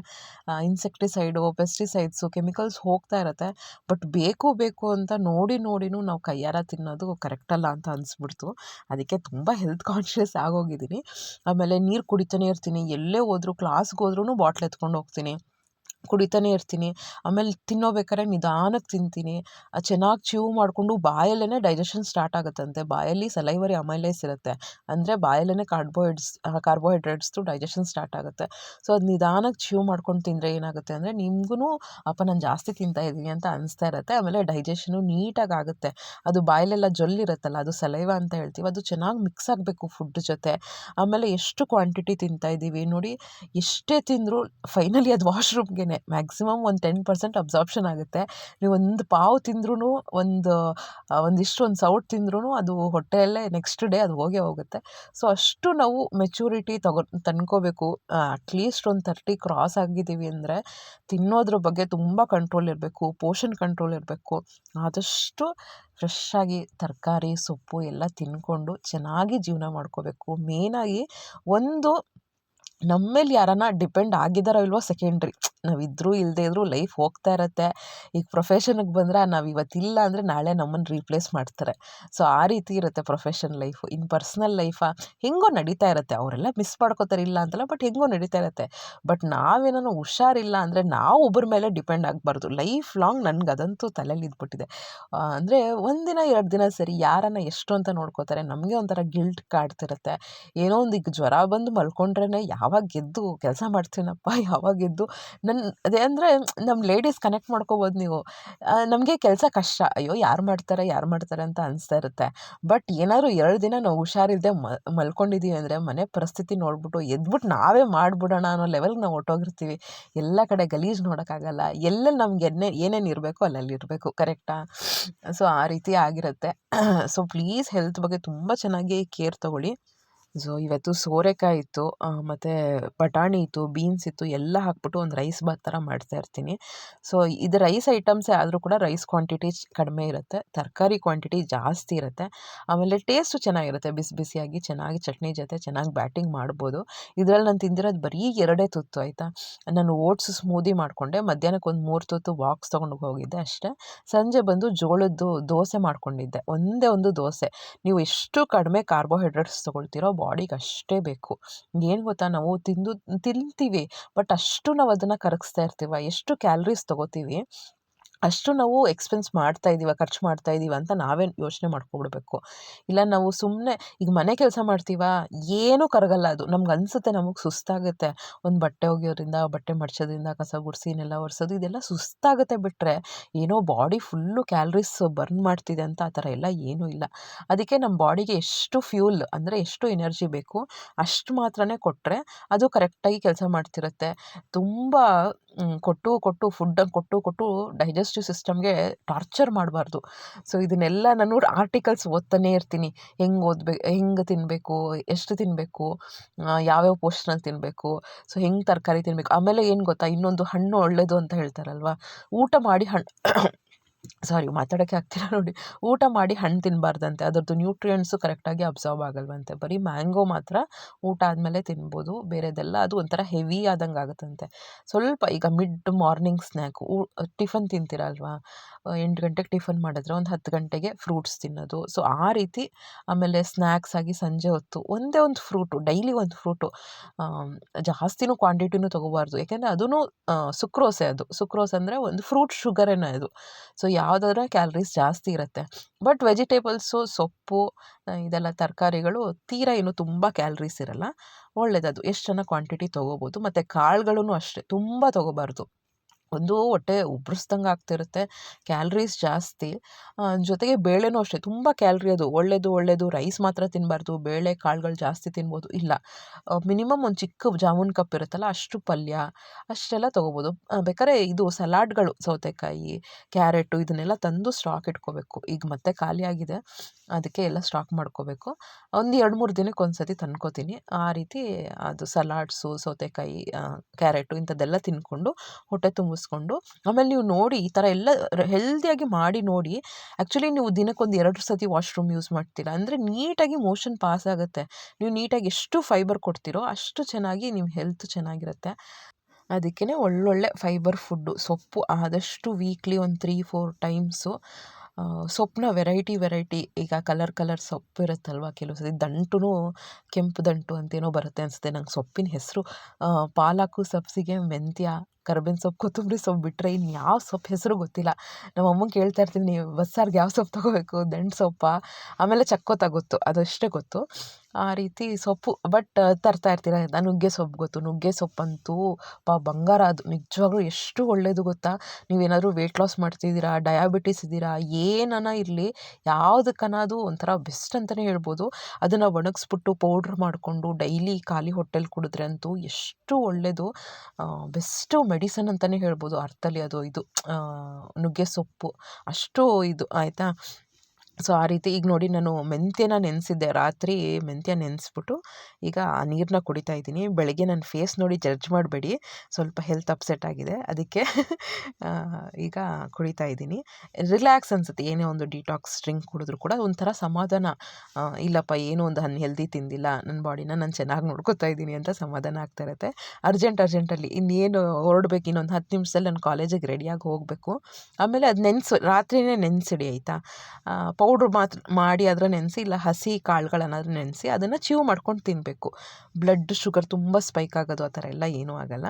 ಇನ್ಸೆಕ್ಟಿಸೈಡು ಪೆಸ್ಟಿಸೈಡ್ಸು ಕೆಮಿಕಲ್ಸ್ ಹೋಗ್ತಾ ಇರುತ್ತೆ. ಬಟ್ ಬೇಕು ಬೇಕು ಅಂತ ನೋಡಿ, ನೋಡಿನೂ ನಾವು ಕೈಯಾರ ತಿನ್ನೋದು ಕರೆಕ್ಟ್ ಅಲ್ಲ ಅಂತ ಅನಿಸ್ಬಿಡ್ತು. ಅದಕ್ಕೆ ತುಂಬ ಹೆಲ್ತ್ ಕಾನ್ಷಿಯಸ್ ಆಗೋಗಿದ್ದೀನಿ. ಆಮೇಲೆ ನೀರು ಕುಡಿತಾನೆ ಇರ್ತೀನಿ, ಎಲ್ಲೇ ಹೋದ್ರು ಕ್ಲಾಸ್ಗೆ ಹೋದ್ರೂ ಬಾಟ್ಲ್ ಎತ್ಕೊಂಡು ಹೋಗ್ತೀನಿ. ಕುಡಿತಾನೆ ಇರ್ತೀನಿ. ಆಮೇಲೆ ತಿನ್ನೋಬೇಕಾದ್ರೆ ನಿಧಾನಕ್ಕೆ ತಿಂತೀನಿ. ಚೆನ್ನಾಗಿ ಚೀವ್ ಮಾಡಿಕೊಂಡು ಬಾಯಲ್ಲೇ ಡೈಜೆಷನ್ ಸ್ಟಾರ್ಟ್ ಆಗುತ್ತಂತೆ. ಬಾಯಲ್ಲಿ ಸಲೈವರಿ ಅಮೈಲೇಸ್ ಇರುತ್ತೆ. ಅಂದರೆ ಬಾಯಲ್ಲೇ ಕಾರ್ಬೋಹೈಡ್ಸ್ ಕಾರ್ಬೋಹೈಡ್ರೇಟ್ಸ್ದು ಡೈಜೆಷನ್ ಸ್ಟಾರ್ಟ್ ಆಗುತ್ತೆ. ಸೊ ಅದು ನಿಧಾನಕ್ಕೆ ಚೀವ್ ಮಾಡ್ಕೊಂಡು ತಿಂದರೆ ಏನಾಗುತ್ತೆ ಅಂದರೆ ನಿಮ್ಗೂ ಅಪ್ಪ, ನಾನು ಜಾಸ್ತಿ ತಿಂತಾ ಇದ್ದೀನಿ ಅಂತ ಅನಿಸ್ತಾ ಇರುತ್ತೆ. ಆಮೇಲೆ ಡೈಜೆಷನು ನೀಟಾಗಿ ಆಗುತ್ತೆ. ಅದು ಬಾಯಲ್ಲೆಲ್ಲ ಜೊಲ್ಲಿರುತ್ತಲ್ಲ ಅದು ಸಲೈವ ಅಂತ ಹೇಳ್ತೀವಿ. ಅದು ಚೆನ್ನಾಗಿ ಮಿಕ್ಸ್ ಆಗಬೇಕು ಫುಡ್ ಜೊತೆ. ಆಮೇಲೆ ಎಷ್ಟು ಕ್ವಾಂಟಿಟಿ ತಿಂತಾ ಇದ್ದೀವಿ ನೋಡಿ, ಎಷ್ಟೇ ತಿಂದರೂ ಫೈನಲಿ ಅದು ವಾಶ್ರೂಮ್ಗೆ ಮ್ಯಾಕ್ಸಿಮಮ್ ಒಂದು ಟೆನ್ ಪರ್ಸೆಂಟ್ ಅಬ್ಸಾರ್ಪ್ಷನ್ ಆಗುತ್ತೆ. ನೀವು ಒಂದು ಪಾವು ತಿಂದ್ರೂ ಒಂದು ಒಂದಿಷ್ಟು ಒಂದು ಸೌಟ್ ತಿಂದ್ರೂ ಅದು ಹೊಟ್ಟೆಯಲ್ಲೇ ನೆಕ್ಸ್ಟ್ ಡೇ ಅದು ಹೋಗೇ ಹೋಗುತ್ತೆ. ಸೊ ಅಷ್ಟು ನಾವು ಮೆಚೂರಿಟಿ ತಗೊ ತಂದ್ಕೋಬೇಕು ಅಟ್ಲೀಸ್ಟ್ ಒಂದು ತರ್ಟಿ ಕ್ರಾಸ್ ಆಗಿದ್ದೀವಿ ಅಂದರೆ ತಿನ್ನೋದ್ರ ಬಗ್ಗೆ ತುಂಬ ಕಂಟ್ರೋಲ್ ಇರಬೇಕು ಪೋಷನ್ ಕಂಟ್ರೋಲ್ ಇರಬೇಕು. ಆದಷ್ಟು ಫ್ರೆಶ್ ಆಗಿ ತರಕಾರಿ, ಸೊಪ್ಪು ಎಲ್ಲ ತಿನ್ಕೊಂಡು ಚೆನ್ನಾಗಿ ಜೀವನ ಮಾಡ್ಕೋಬೇಕು. ಮೇನಾಗಿ ಒಂದು ನಮ್ಮ ಮೇಲೆ ಯಾರಾನ ಡಿಪೆಂಡ್ ಆಗಿದ್ದಾರೋ ಇಲ್ವೋ ಸೆಕೆಂಡ್ರಿ ನಾವಿದ್ರೂ ಇಲ್ಲದೇ ಇದ್ದರೂ ಲೈಫ್ ಹೋಗ್ತಾ ಇರುತ್ತೆ. ಈಗ ಪ್ರೊಫೆಷನ್ಗೆ ಬಂದರೆ ನಾವು ಇವತ್ತಿಲ್ಲ ಅಂದರೆ ನಾಳೆ ನಮ್ಮನ್ನು ರೀಪ್ಲೇಸ್ ಮಾಡ್ತಾರೆ. ಸೊ, ಆ ರೀತಿ ಇರುತ್ತೆ ಪ್ರೊಫೆಷನ್ ಲೈಫು. ಇನ್ನು ಪರ್ಸ್ನಲ್ ಲೈಫಾ, ಹೆಂಗೋ ನಡೀತಾ ಇರುತ್ತೆ. ಅವರೆಲ್ಲ ಮಿಸ್ ಮಾಡ್ಕೋತಾರೆ ಇಲ್ಲ ಅಂತಲ್ಲ, ಬಟ್ ಹೆಂಗೋ ನಡೀತಾ ಇರುತ್ತೆ. ಬಟ್ ನಾವೇನೋ ಹುಷಾರಿಲ್ಲ ಅಂದರೆ ನಾವು ಒಬ್ಬರ ಮೇಲೆ ಡಿಪೆಂಡ್ ಆಗಬಾರ್ದು. ಲೈಫ್ ಲಾಂಗ್ ನನಗೆ ಅದಂತೂ ತಲೆಯಲ್ಲಿ ಇದ್ಬಿಟ್ಟಿದೆ. ಅಂದರೆ ಒಂದಿನ, ಎರಡು ದಿನ ಸರಿ ಯಾರನ್ನ ಎಷ್ಟು ಅಂತ ನೋಡ್ಕೋತಾರೆ, ನಮಗೆ ಒಂಥರ ಗಿಲ್ಟ್ ಕಾಡ್ತಿರುತ್ತೆ. ಏನೋ ಒಂದು ಈಗ ಜ್ವರ ಬಂದು ಮಲ್ಕೊಂಡ್ರೇ ಯಾವಾಗ ಗೆದ್ದು ಕೆಲಸ ಮಾಡ್ತೀನಪ್ಪ, ಯಾವಾಗ ಗೆದ್ದು ನನ್ನ ಅದೇ ಅಂದರೆ ನಮ್ಮ ಲೇಡೀಸ್ ಕನೆಕ್ಟ್ ಮಾಡ್ಕೋಬೋದು ನೀವು. ನಮಗೆ ಕೆಲಸ ಕಷ್ಟ. ಅಯ್ಯೋ, ಯಾರು ಮಾಡ್ತಾರೆ ಯಾರು ಮಾಡ್ತಾರೆ ಅಂತ ಅನಿಸ್ತಾ ಇರುತ್ತೆ. ಬಟ್ ಏನಾದರೂ ಎರಡು ದಿನ ನಾವು ಹುಷಾರಿಲ್ಲದೆ ಮಲ್ಕೊಂಡಿದ್ದೀವಿ ಅಂದರೆ ಮನೆ ಪರಿಸ್ಥಿತಿ ನೋಡ್ಬಿಟ್ಟು ಎದ್ಬಿಟ್ಟು ನಾವೇ ಮಾಡಿಬಿಡೋಣ ಅನ್ನೋ ಲೆವೆಲ್ಗೆ ನಾವು ಹೊಟ್ಟೋಗಿರ್ತೀವಿ ಎಲ್ಲ ಕಡೆ ಗಲೀಜು ನೋಡೋಕ್ಕಾಗಲ್ಲ. ಎಲ್ಲೆಲ್ಲಿ ನಮ್ಗೆ ಎನ್ನೆ ಏನೇನು ಇರಬೇಕು ಅಲ್ಲಲ್ಲಿ ಇರಬೇಕು. ಕರೆಕ್ಟಾ ಸೊ ಆ ರೀತಿ ಆಗಿರುತ್ತೆ. ಸೊ ಪ್ಲೀಸ್ ಹೆಲ್ತ್ ಬಗ್ಗೆ ತುಂಬ ಚೆನ್ನಾಗಿ ಕೇರ್ ತೊಗೊಳ್ಳಿ. ಸೊ, ಇವತ್ತು ಸೋರೆಕಾಯಿ ಇತ್ತು ಮತ್ತು ಬಟಾಣಿ ಇತ್ತು ಬೀನ್ಸ್ ಇತ್ತು, ಎಲ್ಲ ಹಾಕ್ಬಿಟ್ಟು ಒಂದು ರೈಸ್ ಬಾತ್ ಥರ ಮಾಡ್ತಾ ಇರ್ತೀನಿ. ಸೊ, ಇದು ರೈಸ್ ಐಟಮ್ಸೇ ಆದರೂ ಕೂಡ ರೈಸ್ ಕ್ವಾಂಟಿಟಿ ಕಡಿಮೆ ಇರುತ್ತೆ, ತರಕಾರಿ ಕ್ವಾಂಟಿಟಿ ಜಾಸ್ತಿ ಇರುತ್ತೆ. ಆಮೇಲೆ ಟೇಸ್ಟು ಚೆನ್ನಾಗಿರುತ್ತೆ, ಬಿಸಿ ಬಿಸಿಯಾಗಿ ಚೆನ್ನಾಗಿ ಚಟ್ನಿ ಜೊತೆ ಚೆನ್ನಾಗಿ ಬ್ಯಾಟಿಂಗ್ ಮಾಡ್ಬೋದು. ಇದರಲ್ಲಿ ನಾನು ತಿಂದಿರೋದು ಬರೀ ಎರಡೇ ತುತ್ತು, ಆಯಿತಾ? ನಾನು ಓಟ್ಸ್ ಸ್ಮೂದಿ ಮಾಡಿಕೊಂಡೆ, ಮಧ್ಯಾಹ್ನಕ್ಕೆ ಒಂದು ಮೂರು ತುತ್ತು ವಾಕ್ಸ್ ತೊಗೊಂಡು ಹೋಗಿದ್ದೆ ಅಷ್ಟೇ. ಸಂಜೆ ಬಂದು ಜೋಳದ್ದು ದೋಸೆ ಮಾಡ್ಕೊಂಡಿದ್ದೆ, ಒಂದೇ ಒಂದು ದೋಸೆ. ನೀವು ಎಷ್ಟು ಕಡಿಮೆ ಕಾರ್ಬೋಹೈಡ್ರೇಟ್ಸ್ ತೊಗೊಳ್ತೀರೋ ಬಾಡಿಗೆ ಅಷ್ಟೇ ಬೇಕು. ಏನು ಗೊತ್ತಾ? ನಾವು ತಿಂದು, ತಿಂತೀವಿ, ಬಟ್ ಅಷ್ಟು ನಾವು ಅದನ್ನು ಕರಗಿಸ್ತಾ ಇರ್ತೀವ, ಎಷ್ಟು ಕ್ಯಾಲ್ರೀಸ್ ತೊಗೋತೀವಿ ಅಷ್ಟು ನಾವು ಎಕ್ಸ್ಪೆನ್ಸ್ ಮಾಡ್ತಾ ಇದ್ದೀವ ಖರ್ಚು ಮಾಡ್ತಾ ಇದ್ದೀವ ಅಂತ ನಾವೇ ಯೋಚನೆ ಮಾಡ್ಕೊಬಿಡ್ಬೇಕು. ಇಲ್ಲ ನಾವು ಸುಮ್ಮನೆ ಈಗ ಮನೆ ಕೆಲಸ ಮಾಡ್ತೀವ, ಏನೂ ಕರಗಲ್ಲ ಅದು. ನಮ್ಗೆ ಅನಿಸುತ್ತೆ ನಮಗೆ ಸುಸ್ತಾಗುತ್ತೆ. ಒಂದು ಬಟ್ಟೆ ಒಗೆಯೋದ್ರಿಂದ, ಬಟ್ಟೆ ಮಡ್ಚೋದ್ರಿಂದ, ಕಸ ಗುಡಿಸಿ, ನೆಲ ಒರೆಸೋದು, ಇದೆಲ್ಲ ಸುಸ್ತಾಗುತ್ತೆ ಬಿಟ್ಟರೆ ಏನೋ ಬಾಡಿ ಫುಲ್ಲು ಕ್ಯಾಲ್ರೀಸ್ ಬರ್ನ್ ಮಾಡ್ತಿದೆ ಅಂತ ಆ ಥರ ಎಲ್ಲ ಏನೂ ಇಲ್ಲ. ಅದಕ್ಕೆ ನಮ್ಮ ಬಾಡಿಗೆ ಎಷ್ಟು ಫ್ಯೂಲ್ ಅಂದರೆ ಎಷ್ಟು ಎನರ್ಜಿ ಬೇಕು ಅಷ್ಟು ಮಾತ್ರನೇ ಕೊಟ್ಟರೆ ಅದು ಕರೆಕ್ಟಾಗಿ ಕೆಲಸ ಮಾಡ್ತಿರುತ್ತೆ. ತುಂಬ ಕೊಟ್ಟು ಕೊಟ್ಟು ಫುಡ್ಡನ್ನು ಕೊಟ್ಟು ಕೊಟ್ಟು ಡೈಜೆಸ್ಟಿವ್ ಸಿಸ್ಟಮ್ಗೆ ಟಾರ್ಚರ್ ಮಾಡಬಾರ್ದು. ಸೊ, ಇದನ್ನೆಲ್ಲ ನಾನು ಆರ್ಟಿಕಲ್ಸ್ ಓದ್ತಾನೇ ಇರ್ತೀನಿ. ಹೆಂಗೆ ಓದ್ಬೇಕು ಹೆಂಗೆ ತಿನ್ನಬೇಕು ಎಷ್ಟು ತಿನ್ನಬೇಕು ಯಾವ್ಯಾವ ಪೋಷನಲ್ಲಿ ತಿನ್ನಬೇಕು ಸೊ, ಹೆಂಗೆ ತರಕಾರಿ ತಿನ್ನಬೇಕು ಆಮೇಲೆ ಏನು ಗೊತ್ತಾ, ಇನ್ನೊಂದು ಹಣ್ಣು ಒಳ್ಳೆಯದು ಅಂತ ಹೇಳ್ತಾರಲ್ವ? ಊಟ ಮಾಡಿ ಹಣ್ಣು ಸಾರಿ ಮಾತಾಡೋಕ್ಕೆ ಆಗ್ತಿಲ್ಲ ನೋಡಿ. ಊಟ ಮಾಡಿ ಹಣ್ಣು ತಿನ್ನಬಾರ್ದಂತೆ ಅದರದ್ದು ನ್ಯೂಟ್ರಿಯೆಂಟ್ಸು ಕರೆಕ್ಟಾಗಿ ಅಬ್ಸರ್ವ್ ಆಗಲ್ವಂತೆ. ಬರೀ ಮ್ಯಾಂಗೋ ಮಾತ್ರ ಊಟ ಆದಮೇಲೆ ತಿನ್ಬೋದು. ಬೇರೆದೆಲ್ಲ ಅದು ಒಂಥರ ಹೆವಿ ಆದಂಗೆ ಆಗುತ್ತಂತೆ ಸ್ವಲ್ಪ ಈಗ ಮಿಡ್ ಮಾರ್ನಿಂಗ್ ಸ್ನ್ಯಾಕು ಟಿಫನ್ ತಿಂತೀರಲ್ವಾ? ಎಂಟು ಗಂಟೆಗೆ ಟಿಫನ್ ಮಾಡಿದ್ರೆ ಒಂದು ಹತ್ತು ಗಂಟೆಗೆ ಫ್ರೂಟ್ಸ್ ತಿನ್ನೋದು. ಸೊ, ಆ ರೀತಿ ಆಮೇಲೆ ಸ್ನ್ಯಾಕ್ಸ್ ಆಗಿ ಸಂಜೆ ಹೊತ್ತು ಒಂದೇ ಒಂದು ಫ್ರೂಟು, ಡೈಲಿ ಒಂದು ಫ್ರೂಟು. ಜಾಸ್ತಿನೂ ಕ್ವಾಂಟಿಟಿನೂ ತೊಗೋಬಾರ್ದು. ಯಾಕೆಂದರೆ ಅದೂ ಸುಕ್ರೋಸೆ ಅದು. ಸುಕ್ರೋಸ್ ಅಂದರೆ ಒಂದು ಫ್ರೂಟ್ ಶುಗರೇನೆ ಅದು ಸೊ, ಯಾವುದಾದ್ರೂ ಕ್ಯಾಲ್ರೀಸ್ ಜಾಸ್ತಿ ಇರುತ್ತೆ. ಬಟ್ ವೆಜಿಟೇಬಲ್ಸು, ಸೊಪ್ಪು ಇದೆಲ್ಲ ತರಕಾರಿಗಳು ತೀರಾ ಏನು ತುಂಬ ಕ್ಯಾಲ್ರೀಸ್ ಇರಲ್ಲ. ಒಳ್ಳೆಯದದು ಎಷ್ಟು ಜನ ಕ್ವಾಂಟಿಟಿ ತೊಗೋಬೋದು. ಮತ್ತು ಕಾಳುಗಳೂ ಅಷ್ಟೇ. ತುಂಬ ತೊಗೋಬಾರ್ದು. ಒಂದು ಹೊಟ್ಟೆ ಉಬ್ಬರಿಸ್ದಂಗೆ ಆಗ್ತಿರುತ್ತೆ. ಕ್ಯಾಲ್ರೀಸ್ ಜಾಸ್ತಿ. ಜೊತೆಗೆ ಬೇಳೆನೂ ಅಷ್ಟೇ. ತುಂಬ ಕ್ಯಾಲ್ರಿ ಅದು. ಒಳ್ಳೆಯದು ಒಳ್ಳೆಯದು ರೈಸ್ ಮಾತ್ರ ತಿನ್ನಬಾರ್ದು ಬೇಳೆ ಕಾಳುಗಳು ಜಾಸ್ತಿ ತಿನ್ಬೋದು. ಇಲ್ಲ. ಮಿನಿಮಮ್ ಒಂದು ಚಿಕ್ಕ ಜಾಮೂನ್ ಕಪ್ ಇರುತ್ತಲ್ಲ, ಅಷ್ಟು ಪಲ್ಯ, ಅಷ್ಟೆಲ್ಲ ತೊಗೋಬೋದು. ಬೇಕಾದ್ರೆ ಇದು ಸಲಾಡ್ಗಳು, ಸೌತೆಕಾಯಿ, ಕ್ಯಾರೆಟು ಇದನ್ನೆಲ್ಲ ತಂದು ಸ್ಟಾಕ್ ಇಟ್ಕೋಬೇಕು. ಈಗ ಮತ್ತೆ ಖಾಲಿಯಾಗಿದೆ ಅದಕ್ಕೆ ಎಲ್ಲ ಸ್ಟಾಕ್ ಮಾಡ್ಕೋಬೇಕು. ಒಂದು ಎರಡು ಮೂರು ದಿನಕ್ಕೆ ಒಂದು ಸತಿ ತಂದ್ಕೋತೀನಿ. ಆ ರೀತಿ ಅದು ಸಲಾಡ್ಸು, ಸೌತೆಕಾಯಿ ಕ್ಯಾರೆಟು ಇಂಥದ್ದೆಲ್ಲ ತಿನ್ಕೊಂಡು ಹೊಟ್ಟೆ ತುಂಬಿಸ್ಕೊಂಡು ಆಮೇಲೆ ನೀವು ನೋಡಿ ಈ ಥರ ಎಲ್ಲ ಹೆಲ್ದಿಯಾಗಿ ಮಾಡಿ ನೋಡಿ ಆ್ಯಕ್ಚುಲಿ ನೀವು ದಿನಕ್ಕೊಂದು ಎರಡು ಸತಿ ವಾಶ್ರೂಮ್ ಯೂಸ್ ಮಾಡ್ತೀರಾ. ಅಂದರೆ ನೀಟಾಗಿ ಮೋಷನ್ ಪಾಸ್ ಆಗುತ್ತೆ. ನೀವು ನೀಟಾಗಿ ಎಷ್ಟು ಫೈಬರ್ ಕೊಡ್ತೀರೋ ಅಷ್ಟು ಚೆನ್ನಾಗಿ ನಿಮ್ಮ ಹೆಲ್ತ್ ಚೆನ್ನಾಗಿರುತ್ತೆ. ಅದಕ್ಕೇ ಒಳ್ಳೊಳ್ಳೆ ಫೈಬರ್ ಫುಡ್ಡು ಸೊಪ್ಪು ಆದಷ್ಟು ವೀಕ್ಲಿ ಒಂದು ತ್ರೀ ಫೋರ್ ಟೈಮ್ಸು ಸೊಪ್ಪನ್ನ ವೆರೈಟಿ ವೆರೈಟಿ ಈಗ ಕಲರ್ ಕಲರ್ ಸೊಪ್ಪು ಇರುತ್ತಲ್ವ ಕೆಲವು ಸತಿ ದಂಟು ಕೆಂಪು ದಂಟು ಅಂತೇನೋ ಬರುತ್ತೆ ಅನಿಸುತ್ತೆ. ನಂಗೆ ಸೊಪ್ಪಿನ ಹೆಸರು ಪಾಲಕು ಸಬ್ಸಿಗೆ ಮೆಂತ್ಯ ಕರ್ಬೇವಿನ ಸೊಪ್ಪು, ಕೊತ್ತಂಬರಿ ಸೊಪ್ಪು ಬಿಟ್ಟರೆ ಇನ್ನು ಯಾವ ಸೊಪ್ಪು ಹೆಸರು ಗೊತ್ತಿಲ್ಲ. ನಮ್ಮ ಅಮ್ಮಂಗೆ ಕೇಳ್ತಾ ಇರ್ತೀನಿ, ನೀವು ಬಸ್ಸಾರ್ಗೆ ಯಾವ ಸೊಪ್ಪು ತೊಗೋಬೇಕು? ದಂಟು ಸೊಪ್ಪ? ಆಮೇಲೆ ಚಕ್ಕೋತ ಗೊತ್ತು ಅದಷ್ಟೇ ಗೊತ್ತು. ಆ ರೀತಿ ಸೊಪ್ಪು, ಬಟ್ ತರ್ತಾ ಇರ್ತೀರ? ನುಗ್ಗೆ ಸೊಪ್ಪು ಗೊತ್ತು. ನುಗ್ಗೆ ಸೊಪ್ಪಂತೂ ಪಾ ಬಂಗಾರ ಅದು. ನಿಜವಾಗ್ಲೂ ಎಷ್ಟು ಒಳ್ಳೆಯದು ಗೊತ್ತಾ? ನೀವೇನಾದರೂ ವೆಯ್ಟ್ ಲಾಸ್ ಮಾಡ್ತಿದ್ದೀರಾ? ಡಯಾಬಿಟಿಸ್ ಇದ್ದೀರಾ ಏನನ ಇರಲಿ, ಯಾವುದಕ್ಕನ ಅದು ಒಂಥರ ಬೆಸ್ಟ್ ಅಂತಲೇ ಹೇಳ್ಬೋದು. ಅದನ್ನು ಒಣಗಿಸ್ಬಿಟ್ಟು ಪೌಡ್ರ್ ಮಾಡಿಕೊಂಡು ಡೈಲಿ ಖಾಲಿ ಹೊಟ್ಟೆಲಿ ಕುಡಿದ್ರೆ ಅಂತೂ ಎಷ್ಟು ಒಳ್ಳೆಯದು ಬೆಸ್ಟು ಮೆಡಿಸನ್ ಅಂತಲೇ ಹೇಳ್ಬೋದು ಅರ್ಥಲ್ಲಿ ಅದು ಇದು ನುಗ್ಗೆ ಸೊಪ್ಪು ಅಷ್ಟು ಇದು ಆಯಿತಾ? ಸೊ, ಆ ರೀತಿ ಈಗ ನೋಡಿ ನಾನು ಮೆಂತ್ಯನ ನೆನೆಸಿದ್ದೆ. ರಾತ್ರಿ ಮೆಂತ್ಯ ನೆನೆಸ್ಬಿಟ್ಟು ಈಗ ಆ ನೀರನ್ನ ಕುಡಿತಾ ಇದ್ದೀನಿ. ಬೆಳಗ್ಗೆ ನನ್ನ ಫೇಸ್ ನೋಡಿ ಜಡ್ಜ್ ಮಾಡಬೇಡಿ. ಸ್ವಲ್ಪ ಹೆಲ್ತ್ ಅಪ್ಸೆಟ್ ಆಗಿದೆ. ಅದಕ್ಕೆ ಈಗ ಕುಡಿತಾ ಇದ್ದೀನಿ. ರಿಲ್ಯಾಕ್ಸ್ ಅನಿಸುತ್ತೆ. ಏನೇ ಒಂದು ಡಿಟಾಕ್ಸ್ ಡ್ರಿಂಕ್ ಕುಡಿದ್ರು ಕೂಡ ಒಂಥರ ಸಮಾಧಾನ. ಇಲ್ಲಪ್ಪ, ಏನೂ ಒಂದು ಹೆಲ್ದಿ ತಿಂದಿಲ್ಲ. ನನ್ನ ಬಾಡಿನ ನಾನು ಚೆನ್ನಾಗಿ ನೋಡ್ಕೊತಾ ಇದ್ದೀನಿ ಅಂತ ಸಮಾಧಾನ ಆಗ್ತಾ ಇರುತ್ತೆ. ಅರ್ಜೆಂಟ್ ಅರ್ಜೆಂಟಲ್ಲಿ ಇನ್ನೇನು ಹೊರಡ್ಬೇಕು? ಇನ್ನೊಂದು ಹತ್ತು ನಿಮಿಷದಲ್ಲಿ ನಾನು ಕಾಲೇಜಿಗೆ ರೆಡಿಯಾಗಿ ಹೋಗಬೇಕು. ಆಮೇಲೆ ಅದು ನೆನೆಸು, ರಾತ್ರಿನೇ ನೆನೆಸಿಡಿ, ಆಯಿತಾ? ಪೌಡ್ರ್ ಮಾತ್ರ ಮಾಡಿ ಅದರ ನೆನೆಸಿ ಇಲ್ಲ ಹಸಿ ಕಾಳುಗಳನ್ನಾದ್ರೂ ನೆನೆಸಿ ಅದನ್ನು ಚೀವ್ ಮಾಡ್ಕೊಂಡು ತಿನ್ನಬೇಕು ಬ್ಲಡ್ ಶುಗರ್ ತುಂಬ ಸ್ಪೈಕ್ ಆಗೋದು ಆ ಥರ ಎಲ್ಲ ಏನೂ ಆಗಲ್ಲ.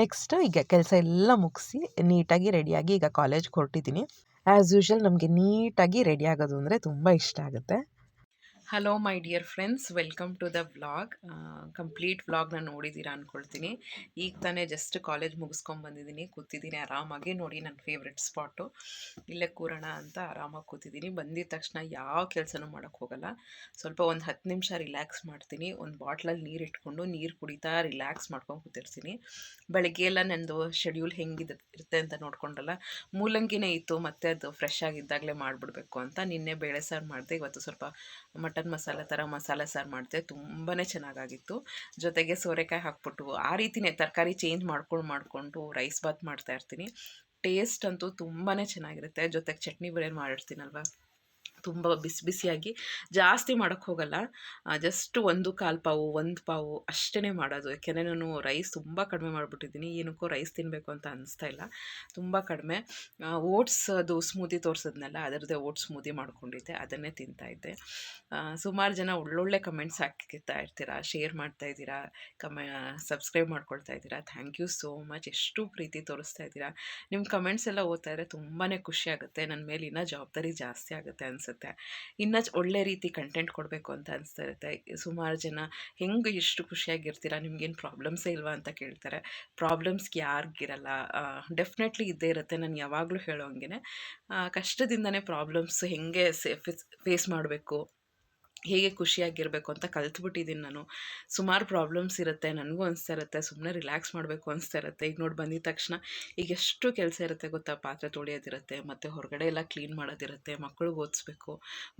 ನೆಕ್ಸ್ಟ್ ಈಗ ಕೆಲಸ ಎಲ್ಲ ಮುಗಿಸಿ ನೀಟಾಗಿ ರೆಡಿಯಾಗಿ ಈಗ ಕಾಲೇಜ್ಗೆ ಹೊರಟಿದ್ದೀನಿ ಆ್ಯಸ್ ಯೂಶ್ವಲ್ ನಮಗೆ ನೀಟಾಗಿ ರೆಡಿ ಆಗೋದು ಅಂದರೆ ತುಂಬ ಇಷ್ಟ ಆಗುತ್ತೆ. Hello my dear friends welcome to the vlog complete ವ್ಲಾಗ್ನ ನೋಡಿದ್ದೀರಾ ಅಂದ್ಕೊಳ್ತೀನಿ ಈಗ ತಾನೇ ಜಸ್ಟ್ ಕಾಲೇಜ್ ಮುಗಿಸ್ಕೊಂಡು ಬಂದಿದ್ದೀನಿ. ಕೂತಿದ್ದೀನಿ ಆರಾಮಾಗಿ. ನೋಡಿ ನನ್ನ ಫೇವ್ರೆಟ್ ಸ್ಪಾಟು ಇಲ್ಲೇ ಕೂರೋಣ ಅಂತ ಆರಾಮಾಗಿ ಕೂತಿದ್ದೀನಿ. ಬಂದಿದ ತಕ್ಷಣ ಯಾವ ಕೆಲಸನೂ ಮಾಡೋಕ್ಕೆ ಹೋಗಲ್ಲ. ಸ್ವಲ್ಪ ಒಂದು ಹತ್ತು ನಿಮಿಷ ರಿಲ್ಯಾಕ್ಸ್ ಮಾಡ್ತೀನಿ. ಒಂದು ಬಾಟ್ಲಲ್ಲಿ ನೀರು ಇಟ್ಕೊಂಡು ನೀರು ಕುಡಿತಾ ರಿಲ್ಯಾಕ್ಸ್ ಮಾಡ್ಕೊಂಡು ಕೂತಿರ್ತೀನಿ. ಬೆಳಗ್ಗೆ ಎಲ್ಲ ನನ್ನದು ಶೆಡ್ಯೂಲ್ ಹೆಂಗಿದೆ, ಇರುತ್ತೆ ಅಂತ ನೋಡ್ಕೊಂಡಲ್ಲ ಮೂಲಂಗಿನೇ ಇತ್ತು. ಮತ್ತೆ ಅದು ಫ್ರೆಶ್ ಆಗಿದ್ದಾಗಲೇ ಮಾಡಿಬಿಡ್ಬೇಕು ಅಂತ. ನಿನ್ನೆ ಬೇಳೆ ಸಾರು ಮಾಡಿದೆ. ಇವತ್ತು ಸ್ವಲ್ಪ ಮಟನ್ ಮಸಾಲೆ ಥರ ಮಸಾಲೆ ಸಾರು ಮಾಡಿದೆ ತುಂಬಾ ಚೆನ್ನಾಗಾಗಿತ್ತು. ಜೊತೆಗೆ ಸೋರೆಕಾಯಿ ಹಾಕ್ಬಿಟ್ಟು, ಆ ರೀತಿನೇ ತರಕಾರಿ ಚೇಂಜ್ ಮಾಡ್ಕೊಂಡು ಮಾಡಿಕೊಂಡು ರೈಸ್ ಬಾತ್ ಮಾಡ್ತಾ ಇರ್ತೀನಿ. ಟೇಸ್ಟ್ ಅಂತೂ ತುಂಬಾ ಚೆನ್ನಾಗಿರುತ್ತೆ. ಜೊತೆಗೆ ಚಟ್ನಿ ಬೇರೆ ಮಾಡಿರ್ತೀನಲ್ವ? ತುಂಬ ಬಿಸಿ ಬಿಸಿಯಾಗಿ ಜಾಸ್ತಿ ಮಾಡೋಕ್ಕೆ ಹೋಗಲ್ಲ. ಜಸ್ಟ್ ಒಂದು ಕಾಲು ಪಾವು, ಒಂದು ಪಾವು ಅಷ್ಟೇ ಮಾಡೋದು. ಯಾಕೆಂದರೆ ನಾನು ರೈಸ್ ತುಂಬ ಕಡಿಮೆ ಮಾಡಿಬಿಟ್ಟಿದ್ದೀನಿ. ಏನಕ್ಕೂ ರೈಸ್ ತಿನ್ನಬೇಕು ಅಂತ ಅನಿಸ್ತಾ ಇಲ್ಲ. ತುಂಬ ಕಡಿಮೆ. ಓಟ್ಸ್ ಅದು ಸ್ಮೂದಿ ತೋರಿಸಿದ್ನಲ್ಲ, ಅದರದ್ದೇ ಓಟ್ಸ್ ಸ್ಮೂದಿ ಮಾಡ್ಕೊಂಡಿದ್ದೆ. ಅದನ್ನೇ ತಿಂತಾ ಇದ್ದೆ. ಸುಮಾರು ಜನ ಒಳ್ಳೊಳ್ಳೆ ಕಮೆಂಟ್ಸ್ ಹಾಕಿರ್ತಾ ಇರ್ತೀರಾ ಶೇರ್ ಮಾಡ್ತಾ ಇದ್ದೀರಾ, ಕಮೆ ಸಬ್ಸ್ಕ್ರೈಬ್ ಮಾಡ್ಕೊಳ್ತಾ ಇದ್ದೀರಾ. ಥ್ಯಾಂಕ್ ಯು ಸೋ ಮಚ್ ಎಷ್ಟು ಪ್ರೀತಿ ತೋರಿಸ್ತಾ ಇದ್ದೀರಾ. ನಿಮ್ಮ ಕಮೆಂಟ್ಸ್ ಎಲ್ಲ ಓದ್ತಾ ಇದ್ರೆ ತುಂಬಾ ಖುಷಿ ಆಗುತ್ತೆ. ನನ್ನ ಮೇಲೆ ಇನ್ನೂ ಜವಾಬ್ದಾರಿ ಜಾಸ್ತಿ ಆಗುತ್ತೆ ಅನಿಸುತ್ತೆ. ಇನ್ನೂ ಒಳ್ಳೆ ರೀತಿ ಕಂಟೆಂಟ್ ಕೊಡಬೇಕು ಅಂತ ಅನಿಸ್ತಾ ಇರುತ್ತೆ ಸುಮಾರು ಜನ, ಹೆಂಗೆ ಎಷ್ಟು ಖುಷಿಯಾಗಿರ್ತೀರಾ? ನಿಮ್ಗೇನು ಪ್ರಾಬ್ಲಮ್ಸೇ ಇಲ್ವಾ? ಅಂತ ಕೇಳ್ತಾರೆ. ಪ್ರಾಬ್ಲಮ್ಸ್ಗೆ ಯಾರಿಗಿರಲ್ಲ. ಡೆಫಿನೆಟ್ಲಿ ಇದ್ದೇ ಇರುತ್ತೆ. ನಾನು ಯಾವಾಗಲೂ ಹೇಳೋ ಹಂಗೆ ಕಷ್ಟದಿಂದನೇ ಪ್ರಾಬ್ಲಮ್ಸ್ ಹೆಂಗೆ ಫೇಸ್ ಮಾಡಬೇಕು? ಹೇಗೆ ಖುಷಿಯಾಗಿರಬೇಕು ಅಂತ ಕಲ್ತ್ಬಿಟ್ಟಿದ್ದೀನಿ ನಾನು. ಸುಮಾರು ಪ್ರಾಬ್ಲಮ್ಸ್ ಇರುತ್ತೆ, ನನಗೂ ಅನಿಸ್ತಾ ಇರುತ್ತೆ ಸುಮ್ಮನೆ ರಿಲ್ಯಾಕ್ಸ್ ಮಾಡಬೇಕು ಅನಿಸ್ತಾ ಇರುತ್ತೆ. ಈಗ ನೋಡಿ ಬಂದಿದ ತಕ್ಷಣ ಈಗ ಎಷ್ಟು ಕೆಲಸ ಇರುತ್ತೆ ಗೊತ್ತಾ? ಪಾತ್ರೆ ತೊಳೆಯೋದಿರುತ್ತೆ, ಮತ್ತು ಹೊರಗಡೆ ಎಲ್ಲ ಕ್ಲೀನ್ ಮಾಡೋದಿರುತ್ತೆ ಮಕ್ಕಳಿಗೆ ಓದಿಸ್ಬೇಕು,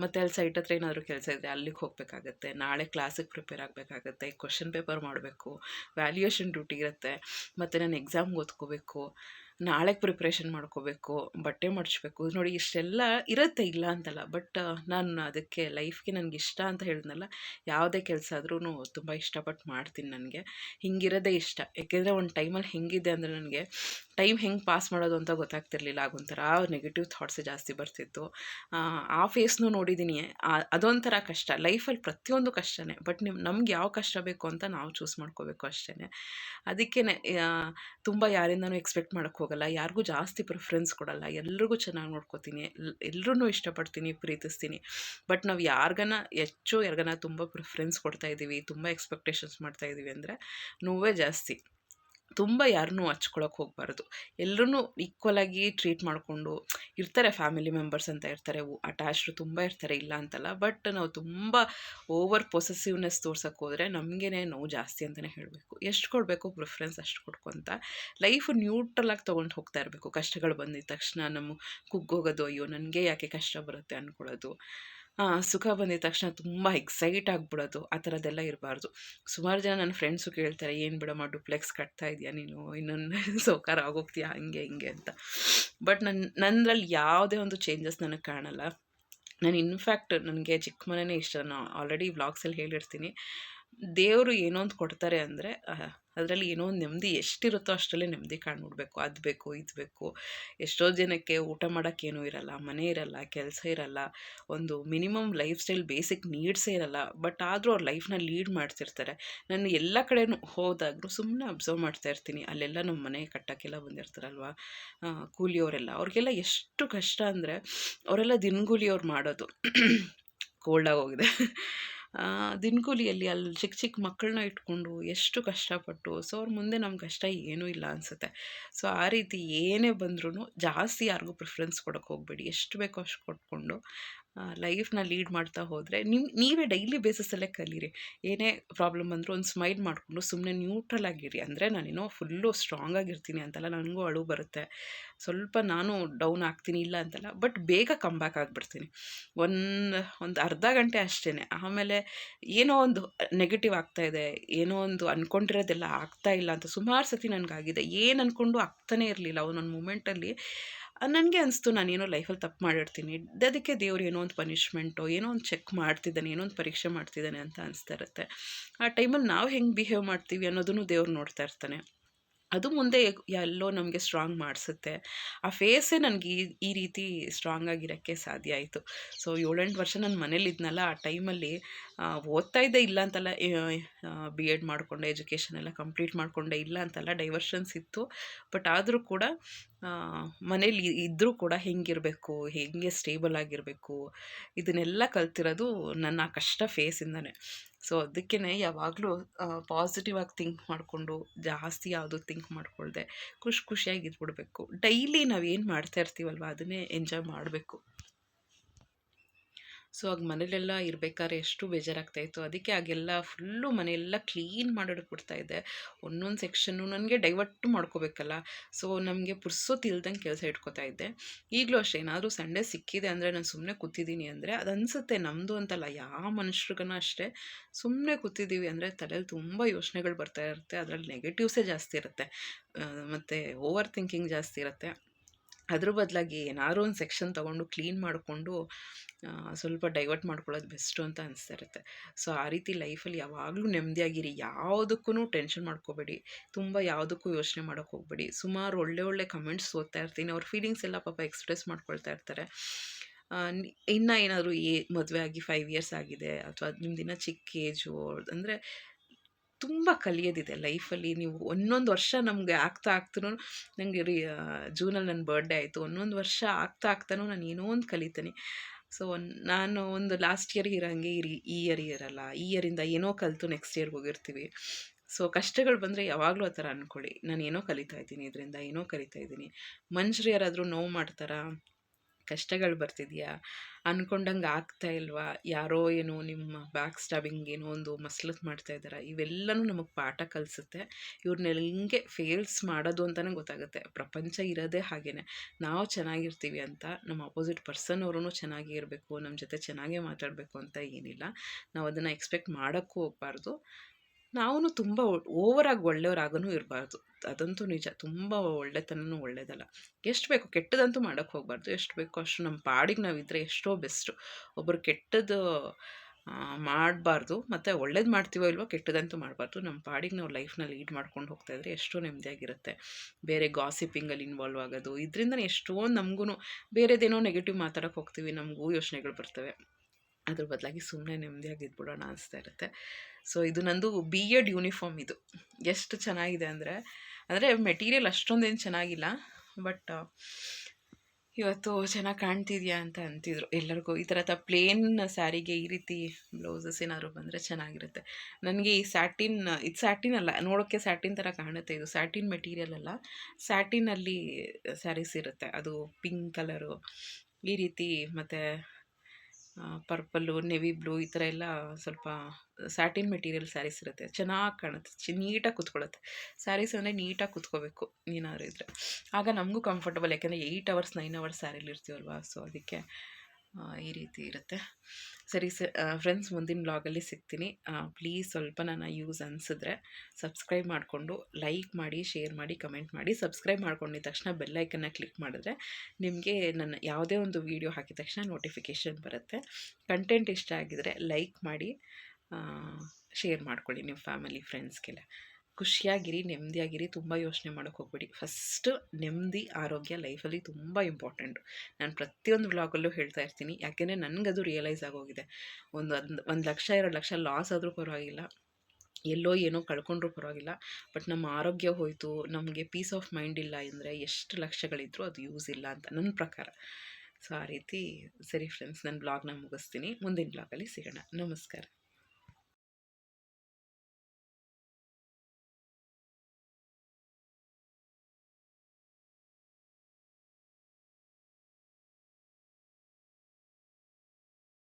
ಮತ್ತು ಅಲ್ಲಿ ಸೈಟ್ ಹತ್ರ ಏನಾದರೂ ಕೆಲಸ ಇದ್ದರೆ ಅಲ್ಲಿಗೆ ಹೋಗಬೇಕಾಗತ್ತೆ, ನಾಳೆ ಕ್ಲಾಸಿಗೆ ಪ್ರಿಪೇರ್ ಆಗಬೇಕಾಗತ್ತೆ ಕ್ವಶನ್ ಪೇಪರ್ ಮಾಡಬೇಕು ವ್ಯಾಲ್ಯೂಯೇಷನ್ ಡ್ಯೂಟಿ ಇರುತ್ತೆ, ಮತ್ತು ನಾನು ಎಕ್ಸಾಮ್ಗೆ ಓದ್ಕೋಬೇಕು. ನಾಳೆಗೆ ಪ್ರಿಪ್ರೇಷನ್ ಮಾಡ್ಕೋಬೇಕು, ಬಟ್ಟೆ ಮಾಡಿಸ್ಬೇಕು ನೋಡಿ ಇಷ್ಟೆಲ್ಲ ಇರುತ್ತೆ ಇಲ್ಲ ಅಂತಲ್ಲ ಬಟ್ ನಾನು ಅದಕ್ಕೆ ಲೈಫ್ಗೆ ನನಗೆ ಇಷ್ಟ ಅಂತ ಹೇಳಿದ್ನಲ್ಲ, ಯಾವುದೇ ಕೆಲಸ ಆದ್ರೂ ತುಂಬ ಇಷ್ಟಪಟ್ಟು ಮಾಡ್ತೀನಿ ನನಗೆ. ಹಿಂಗಿರೋದೇ ಇಷ್ಟ. ಯಾಕೆಂದರೆ ಒಂದು ಟೈಮಲ್ಲಿ ಹೆಂಗಿದೆ ಅಂದರೆ ನನಗೆ ಟೈಮ್ ಹೆಂಗೆ ಪಾಸ್ ಮಾಡೋದು ಅಂತ ಗೊತ್ತಾಗ್ತಿರ್ಲಿಲ್ಲ. ಆಗೊಂಥರ ನೆಗೆಟಿವ್ ಥಾಟ್ಸ್ ಜಾಸ್ತಿ ಬರ್ತಿತ್ತು. ಆ ಫೇಸ್ನೂ ನೋಡಿದ್ದೀನಿ ಅದೊಂಥರ ಕಷ್ಟ. ಲೈಫಲ್ಲಿ ಪ್ರತಿಯೊಂದು ಕಷ್ಟನೇ ಬಟ್ ನಿಮ್, ನಮ್ಗೆ ಯಾವ ಕಷ್ಟ ಬೇಕು ಅಂತ ನಾವು ಚೂಸ್ ಮಾಡ್ಕೋಬೇಕು ಅಷ್ಟೇ ಅದಕ್ಕೇ ತುಂಬ ಯಾರಿಂದನೂ ಎಕ್ಸ್ಪೆಕ್ಟ್ ಮಾಡೋಕ್ಕೆ ಹೋಗಲ್ಲ, ಯಾರಿಗೂ ಜಾಸ್ತಿ ಪ್ರಿಫ್ರೆನ್ಸ್ ಕೊಡಲ್ಲ, ಎಲ್ರಿಗೂ ಚೆನ್ನಾಗಿ ನೋಡ್ಕೋತೀನಿ ಎಲ್ಲರೂ ಇಷ್ಟಪಡ್ತೀನಿ, ಪ್ರೀತಿಸ್ತೀನಿ. ಬಟ್ ನಾವು ಯಾರಿಗನ ಹೆಚ್ಚು, ಯಾರಿಗನ ತುಂಬ ಪ್ರಿಫ್ರೆನ್ಸ್ ಕೊಡ್ತಾ ಇದ್ದೀವಿ ತುಂಬ ಎಕ್ಸ್ಪೆಕ್ಟೇಷನ್ಸ್ ಮಾಡ್ತಾ ಇದ್ದೀವಿ ಅಂದರೆ, ನೋವೇ ಜಾಸ್ತಿ. ತುಂಬ ಯಾರನ್ನೂ ಹಚ್ಕೊಳಕ್ಕೆ ಹೋಗಬಾರ್ದು. ಎಲ್ಲರೂ ಆಗಿ ಟ್ರೀಟ್ ಮಾಡಿಕೊಂಡು ಇರ್ತಾರೆ ಫ್ಯಾಮಿಲಿ ಮೆಂಬರ್ಸ್ ಅಂತ ಇರ್ತಾರೆ. ಅಟ್ಯಾಚ್ಡ್ ತುಂಬ ಇರ್ತಾರೆ, ಇಲ್ಲ ಅಂತಲ್ಲ. ಬಟ್ ನಾವು ತುಂಬ ಓವರ್ ಪೊಸೆಸಿವ್ನೆಸ್ ತೋರ್ಸೋಕ್ಕೆ ಹೋದರೆ ನಮಗೇ ನೋವು ಜಾಸ್ತಿ ಅಂತಲೇ ಹೇಳಬೇಕು. ಎಷ್ಟು ಕೊಡಬೇಕು ಪ್ರಿಫರೆನ್ಸ್ ಅಷ್ಟು ಕೊಡ್ಕೊಂತ ನ್ಯೂಟ್ರಲ್ ಆಗಿ ತೊಗೊಂಡು ಹೋಗ್ತಾ ಇರಬೇಕು. ಕಷ್ಟಗಳು ಬಂದಿದ ತಕ್ಷಣ ನಮ್ಮ ಕುಗ್ಗೋಗೋದು, ಅಯ್ಯೋ, ನನಗೆ ಯಾಕೆ ಕಷ್ಟ ಬರುತ್ತೆ ಅಂದ್ಕೊಳ್ಳೋದು ಸುಖ ಬಂದಿದ ತಕ್ಷಣ ತುಂಬ ಎಕ್ಸೈಟ್ ಆಗಿಬಿಡೋದು, ಆ ಥರದ್ದೆಲ್ಲ ಇರಬಾರ್ದು. ಸುಮಾರು ಜನ ನನ್ನ ಫ್ರೆಂಡ್ಸು ಕೇಳ್ತಾರೆ, ಏನು ಬಿಡಮ್ಮ ಡುಪ್ಲೆಕ್ಸ್ ಕಟ್ತಾ ಇದೆಯಾ ನೀನು? ಇನ್ನೊಂದು ಸೌಕಾರ ಆಗೋಗ್ತೀಯಾ? ಹಂಗೆ, ಹಿಂಗೆ ಅಂತ. ಬಟ್ ನನ್ನ ನನ್ನಲ್ಲಿ ಯಾವುದೇ ಒಂದು ಚೇಂಜಸ್ ನನಗೆ ಕಾಣಲ್ಲ. ನಾನು ಇನ್ಫ್ಯಾಕ್ಟ್ ನನಗೆ ಚಿಕ್ಕ ಮನೆಯೇ ಇಷ್ಟ. ನಾನು ಆಲ್ರೆಡಿ ವ್ಲಾಗ್ಸಲ್ಲಿ ಹೇಳಿರ್ತೀನಿ. ದೇವರು ಏನೋ ಒಂದು ಕೊಡ್ತಾರೆ ಅಂದರೆ ಅದರಲ್ಲಿ ಏನೋ ಒಂದು ನೆಮ್ಮದಿ ಎಷ್ಟಿರುತ್ತೋ ಅಷ್ಟರಲ್ಲೇ ನೆಮ್ಮದಿ ಕಾಣ್ಬಿಡ್ಬೇಕು. ಅದು ಬೇಕು, ಇದು ಬೇಕು. ಎಷ್ಟೋ ಜನಕ್ಕೆ ಊಟ ಮಾಡೋಕ್ಕೇನೂ ಇರಲ್ಲ, ಮನೆ ಇರಲ್ಲ, ಕೆಲಸ ಇರಲ್ಲ. ಒಂದು ಮಿನಿಮಮ್ ಲೈಫ್ ಸ್ಟೈಲ್ ಬೇಸಿಕ್ ನೀಡ್ಸೇ ಇರಲ್ಲ. ಬಟ್ ಆದರೂ ಅವ್ರ ಲೈಫ್ನ ಲೀಡ್ ಮಾಡ್ತಿರ್ತಾರೆ. ನಾನು ಎಲ್ಲ ಕಡೆನೂ ಹೋದಾಗಲೂ ಸುಮ್ಮನೆ ಅಬ್ಸರ್ವ್ ಮಾಡ್ತಾ ಇರ್ತೀನಿ. ಅಲ್ಲೆಲ್ಲ ನಮ್ಮ ಮನೆ ಕಟ್ಟೋಕ್ಕೆಲ್ಲ ಬಂದಿರ್ತಾರಲ್ವ? ಕೂಲಿಯವರೆಲ್ಲ. ಅವ್ರಿಗೆಲ್ಲ ಎಷ್ಟು ಕಷ್ಟ ಅಂದರೆ, ಅವರೆಲ್ಲ ದಿನಗೂಲಿ ಅವ್ರು ಮಾಡೋದು. ಕೋಲ್ಡ್ ಹೋಗಿದೆ. ದಿನಗೂಲಿಯಲ್ಲಿ ಅಲ್ಲಿ ಚಿಕ್ಕ ಚಿಕ್ಕ ಮಕ್ಕಳನ್ನ ಇಟ್ಕೊಂಡು ಎಷ್ಟು ಕಷ್ಟಪಟ್ಟು, ಸೊ ಅವ್ರ ಮುಂದೆ ನಮ್ಮ ಕಷ್ಟ ಏನೂ ಇಲ್ಲ ಅನಿಸುತ್ತೆ. ಸೊ ಆ ರೀತಿ ಏನೇ ಬಂದ್ರೂ ಜಾಸ್ತಿ ಯಾರಿಗೂ ಪ್ರಿಫ್ರೆನ್ಸ್ ಕೊಡೋಕ್ಕೆ ಹೋಗಬೇಡಿ. ಎಷ್ಟು ಬೇಕೋ ಅಷ್ಟು ಕೊಟ್ಕೊಂಡು ಲೈಫ್ನ ಲೀಡ್ ಮಾಡ್ತಾ ಹೋದರೆ ನಿಮ್ಮ ನೀವೇ ಡೈಲಿ ಬೇಸಿಸಲ್ಲೇ ಕಲೀರಿ. ಏನೇ ಪ್ರಾಬ್ಲಮ್ ಬಂದರೂ ಒಂದು ಸ್ಮೈಲ್ ಮಾಡಿಕೊಂಡು ಸುಮ್ಮನೆ ನ್ಯೂಟ್ರಲ್ ಆಗಿರಿ. ಅಂದರೆ ನಾನೇನೋ ಫುಲ್ಲು ಸ್ಟ್ರಾಂಗ್ ಆಗಿರ್ತೀನಿ ಅಂತಲ್ಲ, ನನಗೂ ಅಳು ಬರುತ್ತೆ. ಸ್ವಲ್ಪ ನಾನು ಡೌನ್ ಆಗ್ತೀನಿ, ಇಲ್ಲ ಅಂತಲ್ಲ ಬಟ್ ಬೇಗ ಕಮ್ ಬ್ಯಾಕ್ ಆಗಿಬಿಡ್ತೀನಿ. ಒಂದು ಒಂದು ಅರ್ಧ ಗಂಟೆ ಅಷ್ಟೇ ಆಮೇಲೆ ಏನೋ ಒಂದು ನೆಗೆಟಿವ್ ಆಗ್ತಾ ಇದೆ, ಏನೋ ಒಂದು ಅಂದ್ಕೊಂಡಿರೋದೆಲ್ಲ ಆಗ್ತಾ ಇಲ್ಲ ಅಂತ ಸುಮಾರು ಸತಿ ನನಗಾಗಿದೆ. ಏನು ಅಂದ್ಕೊಂಡು ಆಗ್ತಾನೇ ಇರಲಿಲ್ಲ. ಒಂದೊಂದು ಮೂಮೆಂಟಲ್ಲಿ ನನಗೆ ಅನಿಸ್ತು ನಾನೇನೋ ಲೈಫಲ್ಲಿ ತಪ್ಪು ಮಾಡಿರ್ತೀನಿ. ಅದಕ್ಕೆ ದೇವ್ರು ಏನೋ ಒಂದು ಪನಿಷ್ಮೆಂಟು ಏನೋ ಒಂದು ಚೆಕ್ ಮಾಡ್ತಿದ್ದಾನೆ, ಏನೋ ಒಂದು ಪರೀಕ್ಷೆ ಮಾಡ್ತಿದ್ದಾನೆ ಅಂತ ಅನಿಸ್ತಾ ಇರುತ್ತೆ. ಆ ಟೈಮಲ್ಲಿ ನಾವು ಹೆಂಗೆ ಬಿಹೇವ್ ಮಾಡ್ತೀವಿ ಅನ್ನೋದನ್ನು ದೇವ್ರು ನೋಡ್ತಾ ಇರ್ತಾನೆ. ಅದು ಮುಂದೆ ಎಲ್ಲೋ ನಮಗೆ ಸ್ಟ್ರಾಂಗ್ ಮಾಡಿಸುತ್ತೆ. ಆ ಫೇಸೇ ನನಗೆ ಈ ಈ ರೀತಿ ಸ್ಟ್ರಾಂಗ್ ಆಗಿರೋಕ್ಕೆ ಸಾಧ್ಯ ಆಯಿತು. ಸೊ ಏಳೆಂಟು ವರ್ಷ ನಾನು ಮನೇಲಿದ್ನಲ್ಲ, ಆ ಟೈಮಲ್ಲಿ ಓದ್ತಾ ಇದ್ದೆ ಇಲ್ಲ ಅಂತಲ್ಲ ಬಿ ಎಡ್ ಮಾಡಿಕೊಂಡೆ ಎಜುಕೇಷನ್ ಎಲ್ಲ ಕಂಪ್ಲೀಟ್ ಮಾಡಿಕೊಂಡೆ ಇಲ್ಲ ಅಂತಲ್ಲ ಡೈವರ್ಷನ್ಸ್ ಇತ್ತು. ಬಟ್ ಆದರೂ ಕೂಡ ಮನೇಲಿ ಇದ್ದರೂ ಕೂಡ ಹೆಂಗಿರಬೇಕು, ಹೇಗೆ ಸ್ಟೇಬಲ್ ಆಗಿರಬೇಕು, ಇದನ್ನೆಲ್ಲ ಕಲ್ತಿರೋದು ನನ್ನ ಕಷ್ಟ ಫೇಸಿಂದನೇ ಸೊ ಅದಕ್ಕೇ ಯಾವಾಗಲೂ ಪಾಸಿಟಿವ್ ಆಗಿ ಥಿಂಕ್ ಮಾಡಿಕೊಂಡು, ಜಾಸ್ತಿ ಯಾವುದು ಥಿಂಕ್ ಮಾಡಿಕೊಳ್ದೆ, ಖುಷಿ ಖುಷಿಯಾಗಿ ಇದ್ಬಿಡ್ಬೇಕು. ಡೈಲಿ ನಾವು ಏನು ಮಾಡ್ತಾ ಇರ್ತೀವಲ್ವ, ಅದನ್ನೇ ಎಂಜಾಯ್ ಮಾಡಬೇಕು. ಸೊ, ಆಗ ಮನೇಲೆಲ್ಲ ಇರಬೇಕಾದ್ರೆ ಎಷ್ಟು ಬೇಜಾರಾಗ್ತಾಯಿತ್ತು ಅದಕ್ಕೆ ಆಗೆಲ್ಲ ಫುಲ್ಲು ಮನೆಯೆಲ್ಲ ಕ್ಲೀನ್ ಮಾಡಿಡ್ಬಿಡ್ತಾ ಇದ್ದೆ. ಒಂದೊಂದು ಸೆಕ್ಷನ್ನು ನನಗೆ ಡೈವರ್ಟ್ ಮಾಡ್ಕೋಬೇಕಲ್ಲ. ಸೊ, ನಮಗೆ ಪುರ್ಸೋ ಇಲ್ದಂಗೆ ಕೆಲಸ ಇಟ್ಕೋತಾ ಇದ್ದೆ. ಈಗಲೂ ಅಷ್ಟೇ, ಏನಾದರೂ ಸಂಡೇ ಸಿಕ್ಕಿದೆ ಅಂದರೆ ನಾನು ಸುಮ್ಮನೆ ಕೂತಿದ್ದೀನಿ ಅಂದರೆ ಅದು ಅನಿಸುತ್ತೆ ನಮ್ಮದು ಅಂತಲ್ಲ ಯಾವ ಮನುಷ್ಯರಿಗೂ ಅಷ್ಟೇ. ಸುಮ್ಮನೆ ಕೂತಿದ್ದೀವಿ ಅಂದರೆ ತಲೆಯಲ್ಲಿ ತುಂಬ ಯೋಚನೆಗಳು ಬರ್ತಾ ಇರುತ್ತೆ. ಅದರಲ್ಲಿ ನೆಗೆಟಿವ್ಸೇ ಜಾಸ್ತಿ ಇರುತ್ತೆ. ಮತ್ತು ಓವರ್ ಥಿಂಕಿಂಗ್ ಜಾಸ್ತಿ ಇರುತ್ತೆ. ಅದ್ರ ಬದಲಾಗಿ ಏನಾದ್ರು ಒಂದು ಸೆಕ್ಷನ್ ತೊಗೊಂಡು ಕ್ಲೀನ್ ಮಾಡಿಕೊಂಡು ಸ್ವಲ್ಪ ಡೈವರ್ಟ್ ಮಾಡ್ಕೊಳ್ಳೋದು ಬೆಸ್ಟು ಅಂತ ಅನಿಸ್ತಾ ಇರುತ್ತೆ. ಸೊ, ಆ ರೀತಿ ಲೈಫಲ್ಲಿ ಯಾವಾಗಲೂ ನೆಮ್ಮದಿಯಾಗಿರಿ. ಯಾವುದಕ್ಕೂ ಟೆನ್ಷನ್ ಮಾಡ್ಕೋಬೇಡಿ. ತುಂಬ ಯಾವುದಕ್ಕೂ ಯೋಚನೆ ಮಾಡೋಕೆ ಹೋಗಬೇಡಿ. ಸುಮಾರು ಒಳ್ಳೆ ಒಳ್ಳೆ ಕಮೆಂಟ್ಸ್ ಓದ್ತಾ ಇರ್ತೀನಿ. ಅವ್ರ ಫೀಲಿಂಗ್ಸ್ ಎಲ್ಲ ಪಾಪ ಎಕ್ಸ್ಪ್ರೆಸ್ ಮಾಡ್ಕೊಳ್ತಾ ಇರ್ತಾರೆ. ಇನ್ನು ಏನಾದರೂ ಏ, ಮದುವೆ ಆಗಿ ಫೈವ್ ಇಯರ್ಸ್ ಆಗಿದೆ, ಅಥವಾ ನಿಮ್ದಿನ ಚಿಕ್ಕ ಏಜು, ಅಂದರೆ ತುಂಬ ಕಲಿಯೋದಿದೆ ಲೈಫಲ್ಲಿ. ನೀವು ಒಂದೊಂದು ವರ್ಷ ನಮಗೆ ಆಗ್ತಾ ಆಗ್ತಾನು ನನಗೆ ರೀ ಜೂನಲ್ಲಿ ನನ್ನ ಬರ್ಡೇ ಆಯಿತು. ಒಂದೊಂದು ವರ್ಷ ಆಗ್ತಾ ಆಗ್ತಾನೂ ನಾನು ಏನೋ ಒಂದು ಕಲಿತೀನಿ. ಸೊ ನಾನು ಒಂದು ಲಾಸ್ಟ್ ಇಯರ್ ಇರೋಂಗೆ ಇರಿ, ಈ ಇಯರ್ ಇರಲ್ಲ, ಈ ಇಯರಿಂದ ಏನೋ ಕಲಿತು ನೆಕ್ಸ್ಟ್ ಇಯರ್ಗೆ ಹೋಗಿರ್ತೀವಿ. ಸೊ ಕಷ್ಟಗಳು ಬಂದರೆ ಯಾವಾಗಲೂ ಆ ಥರ ಅಂದ್ಕೊಳ್ಳಿ ನಾನು ಏನೋ ಕಲಿತಾ ಇದ್ದೀನಿ, ಇದರಿಂದ ಏನೋ ಕಲಿತಾ ಇದ್ದೀನಿ. ಮನುಷ್ಯರು ಯಾರಾದರೂ ನೋವು ಮಾಡ್ತಾರಾ? ಕಷ್ಟಗಳು ಬರ್ತಿದೆಯಾ? ಅಂದ್ಕೊಂಡಂಗೆ ಆಗ್ತಾ ಇಲ್ವಾ? ಯಾರೋ ಏನೋ ನಿಮ್ಮ ಬ್ಯಾಕ್ ಸ್ಟಾಬಿಂಗ್ ಏನೋ ಒಂದು ಮಸ್ಲತ್ ಮಾಡ್ತಾ ಇದ್ದಾರೆ? ಇವೆಲ್ಲನೂ ನಮಗೆ ಪಾಠ ಕಲಿಸುತ್ತೆ. ಇವ್ರನ್ನೆಲ್ಲ ಹಿಂಗೆ ಫೇಲ್ಸ್ ಮಾಡೋದು ಅಂತಲೇ ಗೊತ್ತಾಗುತ್ತೆ. ಪ್ರಪಂಚ ಇರೋದೇ ಹಾಗೇ ನಾವು ಚೆನ್ನಾಗಿರ್ತೀವಿ ಅಂತ, ನಮ್ಮ ಅಪೋಸಿಟ್ ಪರ್ಸನ್ ಅವ್ರೂ ಚೆನ್ನಾಗಿ ಇರಬೇಕು ನಮ್ಮ ಜೊತೆ ಚೆನ್ನಾಗೇ ಮಾತಾಡಬೇಕು ಅಂತ ಏನಿಲ್ಲ. ನಾವು ಅದನ್ನು ಎಕ್ಸ್ಪೆಕ್ಟ್ ಮಾಡೋಕ್ಕೂ ಹೋಗ್ಬಾರ್ದು. ನಾವು ತುಂಬ ಓವರಾಗಿ ಒಳ್ಳೆಯವರಾಗೂ ಇರಬಾರ್ದು. ಅದಂತೂ ನಿಜ. ತುಂಬ ಒಳ್ಳೆತನೂ ಒಳ್ಳೆಯದಲ್ಲ ಎಷ್ಟು ಬೇಕು ಕೆಟ್ಟದಂತೂ ಮಾಡೋಕ್ಕೆ ಹೋಗಬಾರ್ದು. ಎಷ್ಟು ಬೇಕೋ ಅಷ್ಟು ನಮ್ಮ ಪಾಡಿಗೆ ನಾವಿದ್ದರೆ ಎಷ್ಟೋ ಬೆಸ್ಟು. ಒಬ್ಬರು ಕೆಟ್ಟದ್ದು ಮಾಡಬಾರ್ದು ಮತ್ತು ಒಳ್ಳೇದು ಮಾಡ್ತೀವೋ ಇಲ್ವೋ ಕೆಟ್ಟದಂತೂ ಮಾಡಬಾರ್ದು. ನಮ್ಮ ಪಾಡಿಗೆ ನಾವು ಲೈಫ್ನ ಲೀಡ್ ಮಾಡ್ಕೊಂಡು ಹೋಗ್ತಾ ಇದ್ರೆ ಎಷ್ಟೋ ನೆಮ್ಮದಿಯಾಗಿರುತ್ತೆ. ಬೇರೆ ಗಾಸಿಪಿಂಗಲ್ಲಿ ಇನ್ವಾಲ್ವ್ ಆಗೋದು. ಇದರಿಂದ ಎಷ್ಟೋ ನಮಗೂ ಬೇರೆದೇನೋ ನೆಗೆಟಿವ್ ಮಾತಾಡೋಕ್ಕೆ ಹೋಗ್ತೀವಿ. ನಮಗೂ ಯೋಚನೆಗಳು ಬರ್ತವೆ. ಅದ್ರ ಬದಲಾಗಿ ಸುಮ್ಮನೆ ನೆಮ್ಮದಿಯಾಗಿ ಇದ್ಬಿಡೋಣ ಅನಿಸ್ತಾ ಇರುತ್ತೆ. ಸೊ ಇದು ನಂದು ಬಿ ಎಡ್ ಯೂನಿಫಾರ್ಮ್ ಇದು. ಎಷ್ಟು ಚೆನ್ನಾಗಿದೆ ಅಂದರೆ ಅಂದರೆ ಮೆಟೀರಿಯಲ್ ಅಷ್ಟೊಂದೇನು ಚೆನ್ನಾಗಿಲ್ಲ ಬಟ್ ಇವತ್ತು ಚೆನ್ನಾಗಿ ಕಾಣ್ತಿದ್ಯಾ ಅಂತ ಅಂತಿದ್ರು ಎಲ್ಲರಿಗೂ. ಈ ಥರದ ಪ್ಲೇನ್ ಸ್ಯಾರಿಗೆ ಈ ರೀತಿ ಬ್ಲೌಸಸ್ ಏನಾದ್ರು ಬಂದರೆ ಚೆನ್ನಾಗಿರುತ್ತೆ. ನನಗೆ ಈ ಸ್ಯಾಟಿನ್ ಇದು ಸ್ಯಾಟಿನ್ ಅಲ್ಲ, ನೋಡೋಕ್ಕೆ ಸ್ಯಾಟಿನ್ ಥರ ಕಾಣುತ್ತೆ ಇದು. ಸ್ಯಾಟಿನ್ ಮೆಟೀರಿಯಲ್ ಅಲ್ಲ ಸ್ಯಾಟಿನಲ್ಲಿ ಸ್ಯಾರೀಸ್ ಇರುತ್ತೆ. ಅದು ಪಿಂಕ್ ಕಲರು ಈ ರೀತಿ ಮತ್ತು ಪರ್ಪಲ್ಲು ನೆವಿ ಬ್ಲೂ ಈ ಥರ ಎಲ್ಲ ಸ್ವಲ್ಪ ಸ್ಯಾಟಿನ್ ಮೆಟೀರಿಯಲ್ ಸ್ಯಾರೀಸ್ ಇರುತ್ತೆ. ಚೆನ್ನಾಗಿ ಕಾಣುತ್ತೆ. ಚಿ, ನೀಟಾಗಿ ಕುತ್ಕೊಳ್ಳುತ್ತೆ. ಸ್ಯಾರೀಸ್ ಅಂದರೆ ನೀಟಾಗಿ ಕೂತ್ಕೋಬೇಕು. ಏನಾದ್ರು ಇದ್ದರೆ ಆಗ ನಮಗೂ ಕಂಫರ್ಟಬಲ್ ಯಾಕೆಂದರೆ ಏಯ್ಟ್ ಅವರ್ಸ್ ನೈನ್ ಅವರ್ಸ್ ಸ್ಯಾರಿಲಿ ಇರ್ತೀವಲ್ವಾ? ಸೊ ಅದಕ್ಕೆ ಈ ರೀತಿ ಇರುತ್ತೆ. ಸರಿ ಸರ್ ಫ್ರೆಂಡ್ಸ್ ಮುಂದಿನ ಬ್ಲಾಗಲ್ಲಿ ಸಿಗ್ತೀನಿ. ಪ್ಲೀಸ್ ಸ್ವಲ್ಪ ನನ್ನ ಯೂಸ್ ಅನಿಸಿದ್ರೆ ಸಬ್ಸ್ಕ್ರೈಬ್ ಮಾಡಿಕೊಂಡು ಲೈಕ್ ಮಾಡಿ ಶೇರ್ ಮಾಡಿ ಕಮೆಂಟ್ ಮಾಡಿ. ಸಬ್ಸ್ಕ್ರೈಬ್ ಮಾಡ್ಕೊಂಡಿದ ತಕ್ಷಣ ಬೆಲ್ಲೈಕನ್ನ ಕ್ಲಿಕ್ ಮಾಡಿದ್ರೆ ನಿಮಗೆ ನನ್ನ ಯಾವುದೇ ಒಂದು ವೀಡಿಯೋ ಹಾಕಿದ ತಕ್ಷಣ ನೋಟಿಫಿಕೇಷನ್ ಬರುತ್ತೆ. ಕಂಟೆಂಟ್ ಇಷ್ಟ ಆಗಿದರೆ ಲೈಕ್ ಮಾಡಿ ಶೇರ್ ಮಾಡ್ಕೊಳ್ಳಿ ನಿಮ್ಮ ಫ್ಯಾಮಿಲಿ ಫ್ರೆಂಡ್ಸ್ಗೆಲ್ಲ ಖುಷಿಯಾಗಿರಿ, ನೆಮ್ಮದಿಯಾಗಿರಿ, ತುಂಬ ಯೋಚನೆ ಮಾಡೋಕ್ಕೆ ಹೋಗ್ಬೇಡಿ. ಫಸ್ಟು ನೆಮ್ಮದಿ, ಆರೋಗ್ಯ ಲೈಫಲ್ಲಿ ತುಂಬ ಇಂಪಾರ್ಟೆಂಟು ನಾನು ಪ್ರತಿಯೊಂದು ವ್ಲಾಗಲ್ಲೂ ಹೇಳ್ತಾ ಇರ್ತೀನಿ. ಯಾಕೆಂದರೆ ನನಗದು ರಿಯಲೈಸ್ ಆಗೋಗಿದೆ. ಒಂದು ಒಂದು ಒಂದು ಲಕ್ಷ, ಎರಡು ಲಕ್ಷ ಲಾಸ್ ಆದರೂ ಪರವಾಗಿಲ್ಲ. ಎಲ್ಲೋ ಏನೋ ಕಳ್ಕೊಂಡ್ರೂ ಪರವಾಗಿಲ್ಲ. ಬಟ್ ನಮ್ಮ ಆರೋಗ್ಯ ಹೋಯಿತು, ನಮಗೆ ಪೀಸ್ ಆಫ್ ಮೈಂಡ್ ಇಲ್ಲ ಅಂದರೆ ಎಷ್ಟು ಲಕ್ಷಗಳಿದ್ರೂ ಅದು ಯೂಸ್ ಇಲ್ಲ ಅಂತ ನನ್ನ ಪ್ರಕಾರ. ಸೊ ಆ ರೀತಿ ಸರಿ ಫ್ರೆಂಡ್ಸ್ ನನ್ನ ಬ್ಲಾಗ್ನ ಮುಗಿಸ್ತೀನಿ. ಮುಂದಿನ ಬ್ಲಾಗಲ್ಲಿ ಸಿಗೋಣ. ನಮಸ್ಕಾರ.